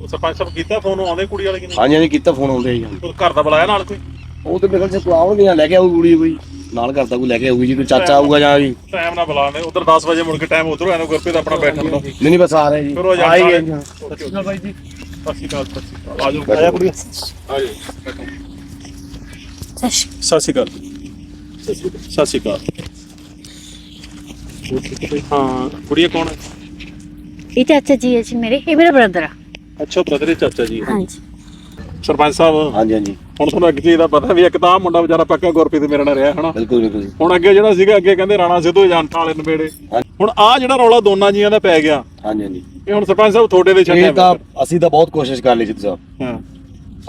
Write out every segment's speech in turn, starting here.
ਉਹ ਸਰਪੰਚ ਸਾਹਿਬ ਕੀਤਾ ਫੋਨ ਆਉਂਦੇ ਕੁੜੀ ਵਾਲੇ ਕਿ ਨਹੀਂ? ਹਾਂਜੀ ਹਾਂਜੀ ਕੀਤਾ ਫੋਨ ਆਉਂਦੇ ਜੀ। ਉਹ ਘਰ ਦਾ ਬੁਲਾਇਆ ਨਾਲ ਕੋਈ? ਉਹ ਤੇ ਮੇਰੇ ਖਿਆਲ ਚ ਆਉਣਗੇ ਲੈ ਕੇ ਆਊ ਕੁੜੀ ਕੋਈ। ਨਾਲ ਕਰਦਾ ਕੋਈ ਲੈ ਕੇ ਆਊਗੀ ਜੀ ਕੋਈ ਚਾਚਾ ਆਊਗਾ ਜਾਂ ਜੀ। ਟਾਈਮ ਨਾਲ ਬੁਲਾਣੇ ਉਧਰ 10 ਵਜੇ ਮੁੜ ਕੇ ਟਾਈਮ ਉਧਰੋਂ ਆਣਾ ਗੁਰਪ੍ਰੀਤ ਆਪਣਾ ਬੈਠਣ ਦਾ। ਨਹੀਂ ਨਹੀਂ ਬਸ ਆ ਰਹੇ ਜੀ। ਫਿਰ ਉਹ ਆ ਹੀ ਗਏ। ਜੀ। ਸਤਿ ਸ਼੍ਰੀ ਬਾਈ ਜੀ। ਸਤਿ ਸ਼੍ਰੀ ਅਕਾਲ ਸਤਿ ਸ਼੍ਰੀ ਅਕਾਲ। ਆਜੋ ਆਇਆ ਕੁੜੀ ਆਜੋ ਸਤਿ ਸ਼੍ਰੀ ਅਕਾਲ। ਸਤਿ ਸ਼੍ਰੀ ਅਕਾਲ। ਹਾਂ ਕੁੜੀ ਕੌਣ ਹੈ? ਇਹ ਚਾਚਾ ਜੀ ਹੈ ਜੀ ਮੇਰੇ। ਇਹ ਮੇਰਾ ਬ੍ਰਦਰ ਆ। ਅੱਛਾ ਬ੍ਰਦਰ ਚਾਚਾ ਜੀ। ਹਾਂਜੀ। ਸਰਪੰਚ ਸਾਹਿਬ ਹਾਂਜੀ ਹਾਂਜੀ। ਹੁਣ ਤੁਹਾਨੂੰ ਅੱਗੇ ਚੀਜ਼ ਦਾ ਪਤਾ ਵੀ ਇੱਕ ਤਾਂ ਆਹ ਮੁੰਡਾ ਵਿਚਾਰਾ ਪੱਕਾ ਗੁਰਪ੍ਰੀਤ ਮੇਰੇ ਨਾਲ ਰਿਹਾ ਹਨਾ? ਬਿਲਕੁਲ ਬਿਲਕੁਲ ਜੀ। ਹੁਣ ਅੱਗੇ ਜਿਹੜਾ ਸੀਗਾ ਅੱਗੇ ਕਹਿੰਦੇ ਰਾਣਾ ਸਿੱਧੂ ਏਜੰਟ ਵਾਲੇ ਨਵੇੜੇ। ਹਾਂਜੀ। ਹੁਣ ਆ ਜਿਹੜਾ ਰੌਲਾ ਦੋਨਾਂ ਜੀਆਂ ਦਾ ਪੈ ਗਿਆ ਹਾਂਜੀ ਹਾਂਜੀ। ਇਹ ਹੁਣ ਸਰਪੰਚ ਸਾਹਿਬ ਤੁਹਾਡੇ ਦੇ ਛੱਡਿਆ ਇਹ ਤਾਂ ਅਸੀਂ ਤਾਂ ਬਹੁਤ ਕੋਸ਼ਿਸ਼ ਕਰ ਲਈ ਸੀ ਸਾਹਿਬ ਹਾਂ।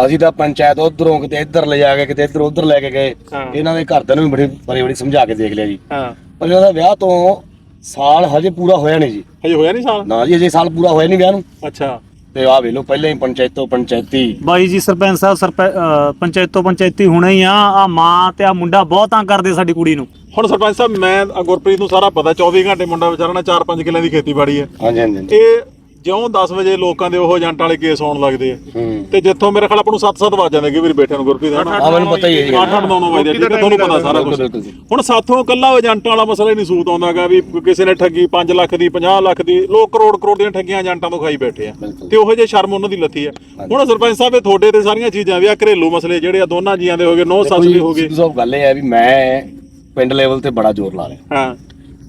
ਅਸੀਂ ਤਾਂ ਪੰਚਾਇਤ ਉਧਰੋਂ ਕਿਤੇ ਇੱਧਰ ਲੈ ਜਾ ਕੇ ਕਿਤੇ ਇੱਧਰ ਉਧਰ ਲੈ ਕੇ ਗਏ। ਹਾਂ। ਇਹਨਾਂ ਦੇ ਘਰਦਿਆਂ ਨੂੰ ਵੀ ਬੜੀ ਬੜੀ ਬੜੀ ਸਮਝਾ ਕੇ ਦੇਖ ਲਿਆ ਜੀ। ਹਾਂ। ਪਰ ਇਹਨਾਂ ਦਾ ਵਿਆਹ ਤੋਂ ਸਾਲ ਹਜੇ ਪੂਰਾ ਹੋਇਆ ਨਹੀਂ ਜੀ। ਹਜੇ ਹੋਇਆ ਨਹੀਂ ਸਾਲ? ਨਾ ਜੀ ਅਜੇ ਸਾਲ ਪੂਰਾ ਹੋਇਆ ਨਹੀਂ ਵਿਆਹ ਨੂੰ। ਅੱਛਾ। ਤੇ ਆਹ ਵੇਖ ਲਓ ਪਹਿਲਾਂ ਹੀ ਪੰਚਾਇਤੋਂ ਪੰਚਾਇਤੀ। ਬਾਈ ਜੀ ਸਰਪੰਚ ਸਾਹਿਬ ਸਰਪੈ- ਅਹ ਪੰਚਾਇਤੋਂ ਪੰਚਾਇਤੀ ਹੁਣੇ ਹੀ ਆ ਆ ਮਾਂ ਤੇ ਆ ਮੁੰਡਾ ਬਹੁਤ ਤੰਗ ਕਰਦੇ ਸਾਡੀ ਕੁੜੀ ਨੂੰ। ਹੁਣ ਸਰਪੰਚ ਸਾਹਿਬ ਮੈਂ ਗੁਰਪ੍ਰੀਤ ਨੂੰ ਸਾਰਾ ਪਤਾ 24 ਘੰਟੇ ਮੁੰਡਾ ਵਿਚਾਰਾ ਨਾ 4-5 ਕਿੱਲਿਆਂ ਦੀ ਖੇਤੀਬਾੜੀ ਹੈ। ਹਾਂਜੀ ਹਾਂਜੀ। ਇਹ ਜਿਉਂ 10 ਵਜੇ ਲੋਕਾਂ ਦੇ ਉਹ ਏਜੰਟ ਵਾਲੇ ਕੇਸ ਆਉਣ ਲੱਗਦੇ ਆ। ਤੇ ਜਿੱਥੋਂ ਮੇਰੇ ਖਿਆਲ ਆਪਾਂ ਨੂੰ 7-7 ਵੱਜ ਜਾਂਦੇ ਕਿ ਵੀਰ ਬੈਠੇ ਨੂੰ ਗੁਰਪ੍ਰੀਤ ਹਨਾ? ਆ ਮੈਨੂੰ ਪਤਾ ਹੀ ਹੈ ਜੀ 8-8 9 ਵਜੇ ਠੀਕ ਹੈ ਤੁਹਾਨੂੰ ਪਤਾ ਸਾਰਾ ਕੁਝ ਹੁਣ ਸਾਥੋਂ ਕੱਲਾ ਏਜੰਟਾਂ ਵਾਲਾ ਮਸਲਾ ਹੀ ਨਹੀਂ ਸੂਤ ਆਉਂਦਾਗਾ ਵੀ ਕਿਸੇ ਨੇ ਠੱਗੀ 5 ਲੱਖ ਦੀ 50 ਲੱਖ ਦੀ ਲੋਕ ਕਰੋੜ ਕਰੋੜ ਦੀਆਂ ਠੱਗੀਆਂ ਏਜੰਟਾਂ ਤੋਂ ਖਾਈ ਬੈਠੇ ਆ। ਤੇ ਉਹੋ ਜੇ ਸ਼ਰਮ ਉਹਨਾਂ ਦੀ ਲੱਥੀ ਆ। ਹੁਣ ਸਰਪੰਚ ਸਾਹਿਬ ਇਹ ਤੁਹਾਡੇ ਤੇ ਸਾਰੀਆਂ ਚੀਜ਼ਾਂ ਵੀ ਆ ਘਰੇਲੂ ਮਸਲੇ ਜਿਹੜੇ ਆ ਦੋਨਾਂ ਜੀਆਂ ਦੇ ਹੋਗੇ ਨੋ ਸੱਸ ਦੇ ਹੋਗੇ ਸਾਹਿਬ ਗੱਲ ਇਹ ਹੈ ਵੀ ਮੈਂ ਪਿੰਡ ਲੈਵਲ ਤੇ ਬੜਾ ਜ਼ੋਰ ਲਾ ਰਿਹਾ। ਹਾਂ।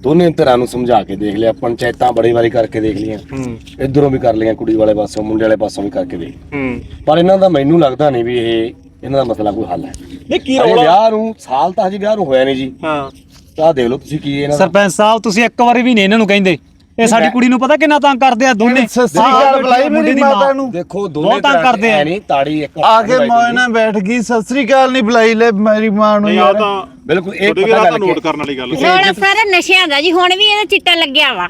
ਦੋਨੇ ਧਿਰਾਂ ਨੂੰ ਸਮਝਾ ਕੇ ਦੇਖ ਲਿਆ ਪੰਚਾਇਤਾਂ ਬੜੀ ਵਾਰੀ ਕਰਕੇ ਦੇਖ ਲਈਆਂ। ਹੂੰ। ਇਧਰੋਂ ਵੀ ਕਰ ਲਈਆਂ ਕੁੜੀ ਵਾਲੇ ਪਾਸੋਂ ਮੁੰਡੇ ਵਾਲੇ ਪਾਸੋਂ ਵੀ ਕਰਕੇ ਦੇਖ ਹੂੰ। ਪਰ ਇਹਨਾਂ ਦਾ ਮੈਨੂੰ ਲੱਗਦਾ ਨਹੀਂ ਵੀ ਇਹ ਇਹਨਾਂ ਦਾ ਮਸਲਾ ਕੋਈ ਹੱਲ ਹੈ। ਨਹੀਂ ਕੀ ਰੌਲਾ? ਵਿਆਹ ਨੂੰ ਸਾਲ ਤਾਂ ਹਜੇ ਵਿਆਹ ਨੂੰ ਹੋਇਆ ਨਹੀਂ ਜੀ। ਹਾਂ। ਤਾਂ ਦੇਖ ਲਓ ਤੁਸੀਂ ਕੀ ਇਹਨਾਂ ਦਾ ਸਰਪੰਚ ਸਾਹਿਬ ਤੁਸੀਂ ਇੱਕ ਵਾਰੀ ਵੀ ਨਹੀਂ ਇਹਨਾਂ ਨੂੰ ਕਹਿੰਦੇ। ਇਹ ਸਾਡੀ ਕੁੜੀ ਨੂੰ ਪਤਾ ਕਿੰਨਾ ਤੰਗ ਕਰਦੇ ਆ ਦੋਨੇ? ਸ੍ਰੀ ਬੁਲਾਈ ਮੁੰਡੇ ਮੇਰੀ। ਮਾਤਾ ਨੂੰ? ਦੇਖੋ ਬਹੁਤ ਦੋਨੇ ਤੰਗ ਕਰਦੇ ਆ। ਨਹੀਂ ਤਾੜੀ ਇੱਕ ਆ ਕੇ ਮੋਏ ਨਾਲ ਬੈਠ ਗਈ ਸਤਿ ਸ੍ਰੀ ਅਕਾਲ ਨਹੀਂ ਬੁਲਾਈ ਲੈ ਮੇਰੀ ਮਾਂ ਨੂੰ ਨਹੀਂ ਆ ਯਾਰ। ਤਾਂ ਬਿਲਕੁਲ ਇਹ ਤੁਹਾਡੇ ਵੀ ਪਤਾ ਆ ਤਾਂ ਗੱਲ ਨੋਟ ਕਰਨ ਵਾਲੀ ਗੱਲ ਰੌਲਾ ਸਾਰਾ ਨਸ਼ਿਆਂ ਦਾ ਜੀ ਹੁਣ ਵੀ ਇਹਦਾ ਚਿੱਟਾ ਲੱਗਿਆ ਵਾ।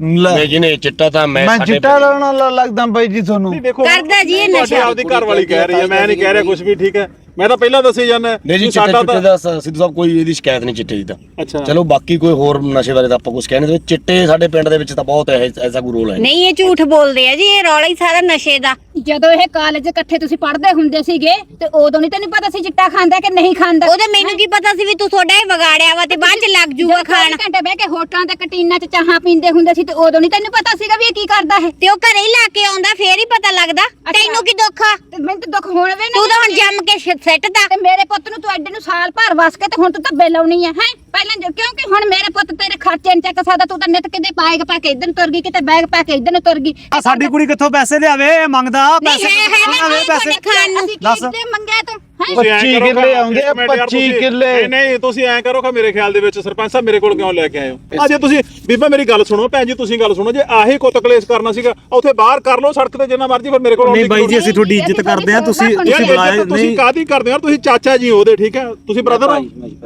ਲੈ। ਮੈਂ ਜਿਹਨੇ ਚਿੱਟਾ ਤਾਂ ਮੈਂ ਮੈਂ ਸਾਡੇ ਚਿੱਟਾ ਲਾਉਣ ਵਾਲਾ ਲੱਗਦਾ ਬਾਈ ਜੀ ਤੁਹਾਨੂੰ। ਨਹੀਂ ਦੇਖੋ ਕਰਦਾ ਜੀ ਇਹ ਤੁਹਾਡੀ ਨਸ਼ਾ। ਆਪਦੀ ਘਰ ਵਾਲੀ ਕਹਿ ਰਹੀ ਹੈ ਮੈਂ ਨਹੀਂ ਕਹਿ ਰਿਹਾ ਕੁਝ ਵੀ ਠੀਕ ਹੈ। ਮੈਂ ਤਾਂ ਪਹਿਲਾਂ ਦੱਸੀ ਜਾਂਦਾ। ਨਹੀਂ ਜੀ ਚਿੱਟੇ ਚਿੱਟੇ ਦਾ ਸਿੱਧੂ ਸਾਹਿਬ ਕੋਈ ਇਹਦੀ ਸ਼ਿਕਾਇਤ ਨਹੀਂ ਚਿੱਟੇ ਦੀ ਤਾਂ। ਅੱਛਾ। ਚਲੋ ਬਾਕੀ ਕੋਈ ਹੋਰ ਨਸ਼ੇ ਬਾਰੇ ਤਾਂ ਆਪਾਂ ਕੁਝ ਕਹਿ ਨਹੀਂ ਸਕਦੇ। ਚਿੱਟੇ ਸਾਡੇ ਪਿੰਡ ਦੇ ਵਿੱਚ ਤਾਂ ਬਹੁਤ ਹੈ ਐਸਾ ਕੋਈ ਰੋਲ ਹੈ ਨਹੀਂ। ਨਹੀਂ ਇਹ ਝੂਠ ਬੋਲਦੇ ਆ ਜੀ ਇਹ ਰੌਲਾ ਹੀ ਸਾਰਾ ਨਸ਼ੇ ਦਾ। ਜਦੋਂ ਇਹ ਕਾਲਜ ਇਕੱਠੇ ਤੁਸੀਂ ਪੜ੍ਹਦੇ ਹੁੰਦੇ ਸੀਗੇ ਤੇ ਉਦੋਂ ਨਹੀਂ ਤੈਨੂੰ ਪਤਾ ਸੀ ਚਿੱਟਾ ਖਾਂਦਾ ਕਿ ਨਹੀਂ ਖਾਂਦਾ? ਉਹਦੇ ਮੈਨੂੰ ਕੀ ਪਤਾ ਸੀ ਵੀ ਤੂੰ ਤੁਹਾਡਾ ਇਹ ਵਿਗਾੜਿਆ ਵਾ ਤੇ ਬਾਅਦ ਚ ਲੱਗ ਜੂਗਾ ਖਾਣ। ਘੰਟੇ ਬਹਿ ਕੇ ਹੋਟਲਾਂ ਤੇ ਕਟੀਨਾਂ 'ਚ ਚਾਹਾਂ ਪੀਂਦੇ ਹੁੰਦੇ ਸੀ ਤੇ ਉਦੋਂ ਨਹੀਂ ਤੈਨੂੰ ਪਤਾ ਸੀਗਾ ਵੀ ਇਹ ਕੀ ਕਰਦਾ ਹੈ ਤੇ ਉਹ ਘਰੇ ਹੀ ਲਾ ਕੇ ਆਉਂਦਾ ਫੇਰ ਹੀ ਪਤਾ ਲੱਗਦਾ। ਤੈਨੂੰ ਕੀ ਦੁੱਖ ਆ? ਤੇ ਮੈਨੂੰ ਤਾਂ ਦੁੱਖ ਹੋਣ ਵੇ ਨਾ ਤੂੰ ਤਾਂ ਹੁਣ ਜੰਮ ਕੇ ਸਿੱਟਦਾ ਤੇ। ਮੇਰੇ ਪੁੱਤ ਨੂੰ ਤੂੰ ਐਡੇ ਨੂੰ ਸਾਲ ਭਰ ਵਸ ਕੇ ਤੇ ਹੁਣ ਤੂੰ ਧੱਬੇ ਲਾਉਣੀ ਹੈ ਹੈ? ਪਹਿਲਾਂ ਜੋ- ਕਿਉਂਕਿ ਹੁਣ ਮੇਰੇ ਪੁੱਤ ਤੇਰੇ ਖਰਚੇ ਨਹੀਂ ਚੱਕ ਸਕਦਾ ਤੂੰ ਤਾਂ ਨਿਤ ਕਿਤੇ ਬੈਗ ਪਾ ਕੇ ਇਧਰ ਨੂੰ ਤੁਰ ਗਈ ਕਿਤੇ ਬੈਗ ਪਾ ਕੇ ਇਧਰ ਨੂੰ ਤੁਰ ਗਈ। ਆ ਸਾਡੀ ਕੁੜੀ ਕਿੱਥੋਂ ਪੈਸੇ ਲਿਆਵੇ? ਇਹ ਮੰਗਦਾ ਨਹੀਂ ਪੈਸੇ ਹੈ ਹੈ ਕਿੱਥੋਂ ਨਾ ਲਿਆਵੇ ਨਹੀਂ ਪੈਸੇ? ਖਾਣ ਨੂੰ ਦੱਸ। ਕੀ ਦੇ ਮੰਗਿਆ ਤੂੰ ਹੈ? ਤੁਸੀਂ ਐਂ 25 ਕਰੋ ਕਿੱਲੇ ਆਉਂਦੇ ਆ, ਇੱਕ ਮਿੰਟ ਯਾਰ 25 ਤੁਸੀਂ- ਕਿੱਲੇ। ਨਹੀਂ ਨਹੀਂ ਤੁਸੀਂ ਐਂ ਕਰੋ ਖਾ ਮੇਰੇ ਖਿਆਲ ਦੇ ਵਿੱਚ ਸਰਪੰਚ ਸਾਹਿਬ ਮੇਰੇ ਕੋਲ ਕਿਉਂ ਲੈ ਕੇ ਆਏ ਹੋ? ਅਜੇ ਤੁਸੀਂ ਬੀਬਾ ਮੇਰੀ ਗੱਲ ਸੁਣੋ ਭੈਣ ਜੀ ਤੁਸੀਂ ਗੱਲ ਸੁਣੋ ਜੇ ਆਹੀ ਕੁੱਤ ਕਲੇਸ਼ ਕਰਨਾ ਸੀਗਾ ਉੱਥੇ ਬਾਹਰ ਕਰ ਲਓ ਸੜਕ ਤੇ ਜਿੰਨਾ ਮਰਜ਼ੀ ਫਿਰ ਮੇਰੇ ਕੋਲ ਨਹੀਂ ਆਉਣ ਦੀ ਬਾਈ ਜੀ ਅਸੀਂ ਤੁਹਾਡੀ ਇੱਜ਼ਤ ਕਰਦੇ ਆ ਤੁਸੀਂ ਤੁਸੀਂ ਇੱਜ਼ਤ ਬੁਲਾਏ ਤੁਸੀਂ ਨਹੀਂ। ਕਾਦੀ ਕਰਦੇ ਹੋ ਯਾਰ ਤੁਸੀਂ ਚਾਚਾ ਜੀ ਉਹਦੇ ਠੀਕ ਹੈ? ਤੁਸੀਂ ਬ੍ਰਦਰ ਹੋ?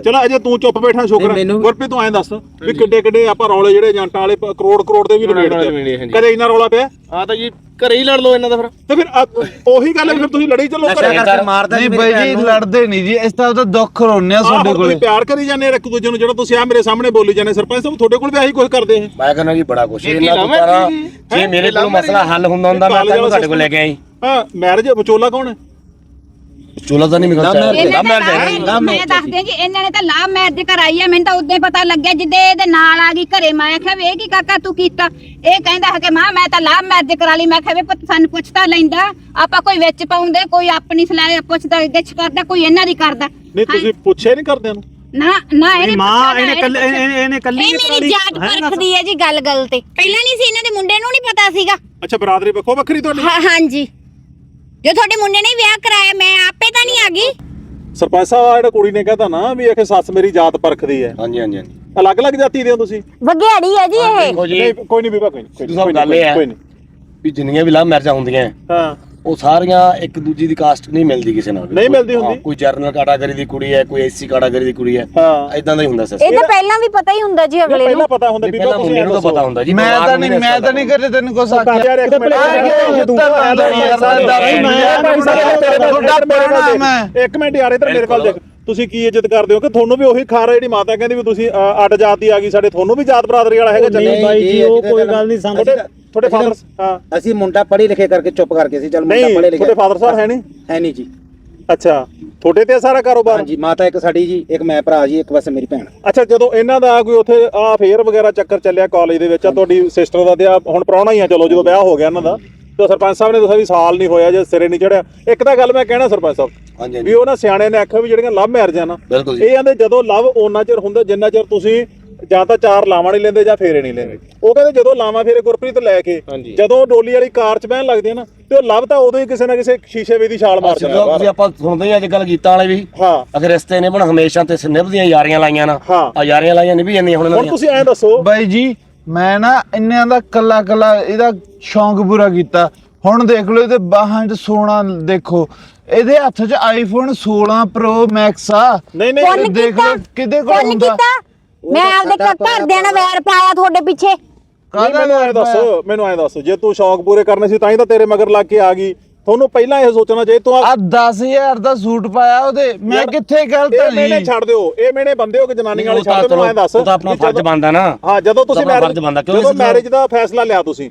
ਚਲੋ ਅਜੇ ਤੂੰ ਚੁੱਪ ਬੈਠਾ ਸ਼ੁਕਰ ਗੁਰਪ੍ਰੀਤ ਤੂੰ ਐਂ ਦੱਸ ਵੀ ਕਿੱਡੇ ਕਿੱਡੇ ਆਪਾਂ ਰੌਲੇ ਜਿਹੜੇ ਏਜੰਟਾਂ ਵਾਲੇ ਪ- ਕਰੋੜ ਕਰੋੜ ਦੇ ਵੀ ਨਿਬੇੜਦੇ ਕਦੇ ਇੰਨਾ ਰੌਲਾ ਪਿਆ? ਆ ਤਾਂ ਜੀ ਘਰੇ ਹੀ ਲੜ ਲਓ ਇਹਨਾਂ ਦਾ ਫਿਰ। ਤੇ ਫਿਰ ਆ- ਉਹੀ ਗੱਲ ਹੈ ਵੀ ਫਿਰ ਤੁਸੀਂ ਲੜੀ ਚੱਲੋ ਘਰੇ। ਨਹੀਂ ਬਾਈ ਜੀ ਲੜਦੇ ਨਹੀਂ ਜੀ ਇਸ ਤਰ੍ਹਾਂ ਤਾਂ ਦੁੱਖ ਰੋਣੇ ਆ ਆਹ ਤੁਹਾਡੇ ਹੁਣ ਕੋਲੇ। ਤੁਸੀਂ ਪਿਆਰ ਕਰੀ ਜਾਂਦੇ ਆ ਇੱਕ ਦੂਜੇ ਨੂੰ ਜਿਹੜਾ ਤੁਸੀਂ ਆ ਮੇਰੇ ਸਾਹਮਣੇ ਬੋਲੀ ਜਾਂਦੇ ਸਰਪੰਚ ਸਾਹਿਬ ਤੁਹਾਡੇ ਕੋਲ ਵੀ ਆਹੀ ਕੁਝ ਕਰਦੇ ਆ ਮੈਂ ਕਹਿੰਦਾ ਜੀ ਬੜਾ ਕੁਛ ਇਹਨਾਂ ਤੋਂ ਤਾਂ ਜੇ। ਮੇਰੇ ਕੋਲ ਮਸਲਾ ਹੱਲ ਹੁੰਦਾ ਹੁੰਦਾ ਮੈਂ ਤੁਹਾਨੂੰ ਤੁਹਾਡੇ ਕੋਲ ਲੈ ਕੇ ਆਈ। ਹਾਂ। ਮੈਰਿਜ ਵਿਚੋਲਾ ਕੌਣ ਹੈ? ਚੋਲਾ ਤਾਂ ਨਹੀਂ ਮੈਂ ਕਹਿੰਦਾ ਇਹਨਾਂ ਨੇ ਤਾਂ ਮੈਂ ਦੱਸਦੇ ਜੀ ਇਹਨਾਂ ਨੇ ਤਾਂ ਲਾਭ ਮੈਰਿਜ ਕਰਾਈ ਆ ਮੈਨੂੰ ਤਾਂ ਉਦੋਂ ਪਤਾ ਲੱਗਿਆ ਜਿੱਦੇ ਇਹਦੇ ਨਾਲ ਆ ਗਈ ਘਰੇ। ਮੈਂ ਆਖਿਆ ਵੇ ਕੀ ਕਾਕਾ ਤੂੰ ਕੀਤਾ? ਇਹ ਕਹਿੰਦਾ ਹੈ ਕਿ ਮਾਂ ਮੈਂ ਤਾਂ ਲਾਭ ਮੈਰਿਜ ਕਰਾ ਲਈ। ਮੈਂ ਆਖਿਆ ਵੇ ਪੁੱਤ ਸਾਨੂੰ ਪੁੱਛਦਾ ਲੈਂਦਾ। ਆਪਾਂ ਕੋਈ ਵਿੱਚ ਪਾਉਂਦੇ ਕੋਈ ਆਪਣੀ ਸਲਾਹ ਪੁੱਛਦਾ ਗਿੱਛ ਕਰਦਾ ਕੋਈ ਇਹਨਾਂ ਦੀ ਕਰਦਾ। ਨਹੀਂ ਤੁਸੀਂ ਪੁੱਛਿਆ ਨਹੀਂ ਕਰਦੇ ਨੂੰ? ਨਾ ਨਾ ਇਹਨੇ ਮਾਂ ਇਹਨੇ ਕੱਲੇ ਇਹਨੇ ਕੱਲੀ ਇਹ ਮੇਰੀ ਜਾਤ ਪਰਖਦੀ ਹੈ ਜੀ ਗੱਲ ਗੱਲ ਤੇ ਪਹਿਲਾਂ ਨਹੀਂ ਸੀ ਇਹਨਾਂ ਦੇ ਮੁੰਡੇ ਨੂੰ ਨਹੀਂ ਪਤਾ ਸੀਗਾ। ਅੱਛਾ ਬਰਾਦਰੀ ਵੱਖੋ ਵੱਖਰੀ ਤੁਹਾਡੀ? ਹਾਂ ਹਾਂਜੀ। ਜੋ ਤੁਹਾਡੇ ਮੁੰਡੇ ਨੇ ਵਿਆਹ ਕਰਾਇਆ ਮੈਂ ਆਪੇ ਤਾਂ ਨਹੀਂ ਆ ਗਈ। ਸਰਪੰਚ ਸਾਹਿਬ ਆ ਜਿਹੜਾ ਕੁੜੀ ਨੇ ਕਹਤਾ ਨਾ ਵੀ ਇਹ ਸੱਸ ਮੇਰੀ ਜਾਤ ਪਰਖਦੀ ਹੈ। ਹਾਂਜੀ ਹਾਂਜੀ ਹਾਂਜੀ। ਅਲੱਗ-ਅਲੱਗ ਜਾਤੀ ਦੇ ਹੋ ਤੁਸੀਂ? ਵਗਿਆੜੀ ਹੈ ਜੀ ਇਹ। ਦੇਖੋ ਜੀ। ਨਹੀਂ ਕੋਈ ਨਹੀਂ ਬੀਬਾ ਕੋਈ ਨਹੀਂ ਸਿੱਧੂ ਸਾਹਿਬ ਗੱਲ ਇਹ ਹੈ ਕੋਈ ਨਹੀਂ। ਵੀ ਜਿੰਨੀਆਂ ਵੀ ਲਵ ਮੈਰਿਜਾਂ ਹੁੰਦੀਆਂ ਹੈ, ਹਾਂ। ਉਹ ਸਾਰੀਆਂ ਇੱਕ ਦੂਜੀ ਦੀ ਕਾਸਟ ਨਹੀਂ ਮਿਲਦੀ ਕਿਸੇ ਨਾਲ। ਵੀ। ਨਹੀਂ ਮਿਲਦੀ ਹਾਂ, ਹੁੰਦੀ। ਕੋਈ ਜਰਨਲ ਕੈਟਾਗਰੀ ਦੀ ਕੁੜੀ ਹੈ ਕੋਈ ਐਸਸੀ ਕੈਟਾਗਰੀ ਦੀ ਕੁੜੀ ਹੈ। ਹਾਂ। ਇਦਾਂ ਦਾ ਹੀ ਹੁੰਦਾ ਇਹ ਸਿਸਟਮ ਤਾਂ ਪਹਿਲਾਂ ਵੀ ਪਤਾ ਹੀ ਹੁੰਦਾ ਜੀ ਅਗਲੇ ਪਹਿਲਾਂ ਨੂੰ ਪਤਾ ਹੁੰਦਾ ਬੀਬਾ ਪਹਿਲਾਂ ਤੁਸੀਂ ਮੁੰਡੇ ਨੂੰ ਤਾਂ ਪਤਾ ਹੁੰਦਾ ਜੀ ਮੈਂ ਤਾਂ ਨਹੀਂ ਮੈਂ ਤਾਂ ਨਹੀਂ ਕਰੇ ਤੈਨੂੰ ਕੁਛ ਆਖਿਆ। ਯਾਰ ਇੱਕ ਮਿੰਟ ਇੱਕ ਮਿੰਟ ਯਾਰ ਇਧਰ ਮੇਰੇ ਵੱਲ ਦੇਖ। ਤੁਸੀਂ ਕੀ ਇੱਜ਼ਤ ਕਰਦੇ ਹੋ? ਕਿ ਤੁਹਾਨੂੰ ਵੀ ਉਹੀ ਖਾਰਾ ਜਿਹੜੀ ਮਾਤਾ ਕਹਿੰਦੀ ਵੀ ਤੁਸੀਂ ਅੱਡ ਜਾਤੀ ਆ ਗਈ ਸਾਡੇ ਤੁਹਾਨੂੰ ਵੀ ਜਾਤ ਬਰਾਦਰੀ ਵਾਲਾ ਹੈਗਾ ਚੱਲੇ ਨਹੀਂ ਬਾਈ ਜੀ ਉਹ ਕੋਈ ਗੱਲ ਨਹੀਂ ਸਮਝ ਤੁਹਾਡੇ ਫਾਦਰ ਹਾਂ। ਅਸੀਂ ਮੁੰਡਾ ਪੜ੍ਹੇ ਲਿਖੇ ਕਰਕੇ ਚੁੱਪ ਕਰਕੇ ਸੀ ਚਲ ਮੁੰਡਾ ਪੜ੍ਹੇ ਲਿਖੇ ਤੁਹਾਡੇ ਫਾਦਰ ਸਾਹਿਬ ਹੈ ਨਹੀਂ? ਹੈ ਨਹੀਂ ਜੀ। ਅੱਛਾ ਤੁਹਾਡੇ ਤੇ ਸਾਰਾ ਕਾਰੋਬਾਰ? ਹਾਂਜੀ ਮਾਤਾ ਇੱਕ ਸਾਡੀ ਜੀ ਇੱਕ ਮੈਂ ਭਰਾ ਜੀ ਇੱਕ ਬਸ ਮੇਰੀ ਭੈਣ। ਅੱਛਾ ਜਦੋਂ ਇਹਨਾਂ ਦਾ ਕੋਈ ਉੱਥੇ ਆ ਫੇਅਰ ਵਗੈਰਾ ਚੱਕਰ ਚੱਲਿਆ ਕਾਲਜ ਦੇ ਵਿੱਚ ਆ ਤੁਹਾਡੀ ਸਿਸਟਰ ਦਾ ਤੇ ਆ ਹੁਣ ਪ੍ਰਾਹੁਣਾ ਹੀ ਆ ਚਲੋ ਜਦੋਂ ਵਿਆਹ ਹੋ ਗਿਆ ਇਹਨਾਂ ਦਾ। ਤੇ ਸਰਪੰਚ ਸਾਹਿਬ ਨੇ ਦੱਸਿਆ ਵੀ ਸਾਲ ਨਹੀਂ ਹੋਇਆ ਜੇ ਸਿਰੇ ਨਹੀਂ ਚੜਿਆ। ਇੱਕ ਤਾਂ ਗੱਲ ਮੈਂ ਕਹਿਣਾ ਸਰਪੰਚ ਸਾਹਿਬ ਹਾਂਜੀ ਵੀ ਉਹ ਨਾ ਸਿਆਣੇ ਨੇ ਆਖਿਆ ਵੀ ਜਿਹੜੀਆਂ ਲਵ ਮੈਰਿਜਾਂ ਨਾ ਬਿਲਕੁਲ ਇਹ ਆਂਦੇ ਜਦੋਂ ਲਵ ਉਹਨਾਂ ਚਿਰ ਹੁੰਦਾ ਜਿੰਨਾ ਚਿਰ ਤੁਸੀਂ ਜਾਂ ਤਾਂ ਚਾਰ ਲਾਵਾਂ ਨਹੀਂ ਲੈਂਦੇ ਜਾਂ ਫੇਰੇ ਨਹੀਂ ਲੈਂਦੇ। ਉਹ ਕਹਿੰਦੇ ਜਦੋਂ ਲਾਵਾਂ ਫੇਰੇ ਗੁਰਪ੍ਰੀਤ ਲੈ ਕੇ ਜਦੋਂ ਡੋਲੀ ਵਾਲੀ ਕਾਰ 'ਚ ਬਹਿਣ ਲੱਗਦੇ ਨਾ ਤੇ ਉਹ ਲਵ ਤਾਂ ਉਦੋਂ ਹੀ ਕਿਸੇ ਨਾ ਕਿਸੇ ਸ਼ੀਸ਼ੇ ਵੇ ਦੀ ਛਾਲ ਮਾਰ ਜਾਂਦਾ ਜਦੋਂ। ਤੁਸੀਂ ਆਪਾਂ ਸੁਣਦੇ ਹਾਂ ਅੱਜ ਕੱਲ ਗੀਤਾਂ ਵਾਲੇ ਵੀ। ਹਾਂ। ਅਗਰ ਰਿਸ਼ਤੇ ਨੇ ਬਣ ਹਮੇਸ਼ਾ ਤੇ ਨਿਭਦੀਆਂ ਯਾਰੀਆਂ ਲਾਈਆਂ ਨਾ। ਆ ਯਾਰੀਆਂ ਲਾਈਆਂ ਨਿਭੀ ਜਾਂਦੀਆਂ ਹੁਣ ਹੁਣ ਤੁਸੀਂ ਐਂ ਦੱਸੋ। ਬਾਈ ਜੀ ਮੈਂ ਨਾ ਇੰਨਿਆਂ ਦਾ ਕੱਲਾ ਕੱਲਾ ਇਹਦਾ ਸ਼ੌਂਕ ਪੂਰਾ ਕੀਤਾ। ਹੁਣ ਦੇਖ ਲਓ ਇਹਦੇ ਬਾਹਾਂ 'ਚ ਸੋਨਾ ਦੇਖੋ। ਇਹਦੇ ਹੱਥ 'ਚ ਆਈਫੋਨ 16 ਪ੍ਰੋ ਮੈਕਸ ਆ। ਨਹੀਂ ਨਹੀਂ ਦੇਖ ਕੀਤਾ? ਲਓ ਕਿਹਦੇ ਕੋਲ ਪੁੰਨ ਹੁੰਦਾ। ਕੀਤਾ? ਮੈਂ ਆਪਦੇ ਘਰ ਨਾਲ ਵੈਰ ਪਾਇਆ ਤੁਹਾਡੇ ਪਿੱਛੇ? ਨਹੀਂ, ਮੈਨੂੰ ਐ ਦੱਸ ਮੈਨੂੰ ਐ ਦੱਸ ਜੇ ਤੂੰ ਸ਼ੌਂਕ ਪੂਰੇ ਕਰਨੇ ਸੀ ਤਾਂ ਹੀ ਤਾਂ ਤੇਰੇ ਮਗਰ ਲੱਗ ਕੇ ਆ ਗਈ। ਤੁਹਾਨੂੰ ਪਹਿਲਾਂ ਇਹ ਸੋਚਣਾ ਚਾਹੀਦਾ ਤੂੰ ਆ ਆ 10000 ਦਾ ਸੂਟ ਪਾਇਆ ਉਹਦੇ। ਮੈਂ ਕਿੱਥੇ ਗਲਤ ਇਹ ਹਾਂ ਮੈਨੇ ਛੱਡ ਦਿਓ ਇਹ ਮੈਨੇ ਬੰਦੇ ਹੋ ਕਿ ਜਨਾਨੀਆਂ ਵਾਲੇ ਛੱਡ ਦਿਓ ਚਲੋ, ਦੱਸ ਉਹ ਤਾਂ ਆਪਣਾ ਫਰਜ਼ ਬਣਦਾ ਨਾ। ਹਾਂ ਜਦੋਂ ਤੁਸੀਂ ਮੈਰਿਜ ਜਦੋਂ? ਮੈਰਿਜ ਦਾ ਫੈਸਲਾ ਲਿਆ ਤੁਸੀਂ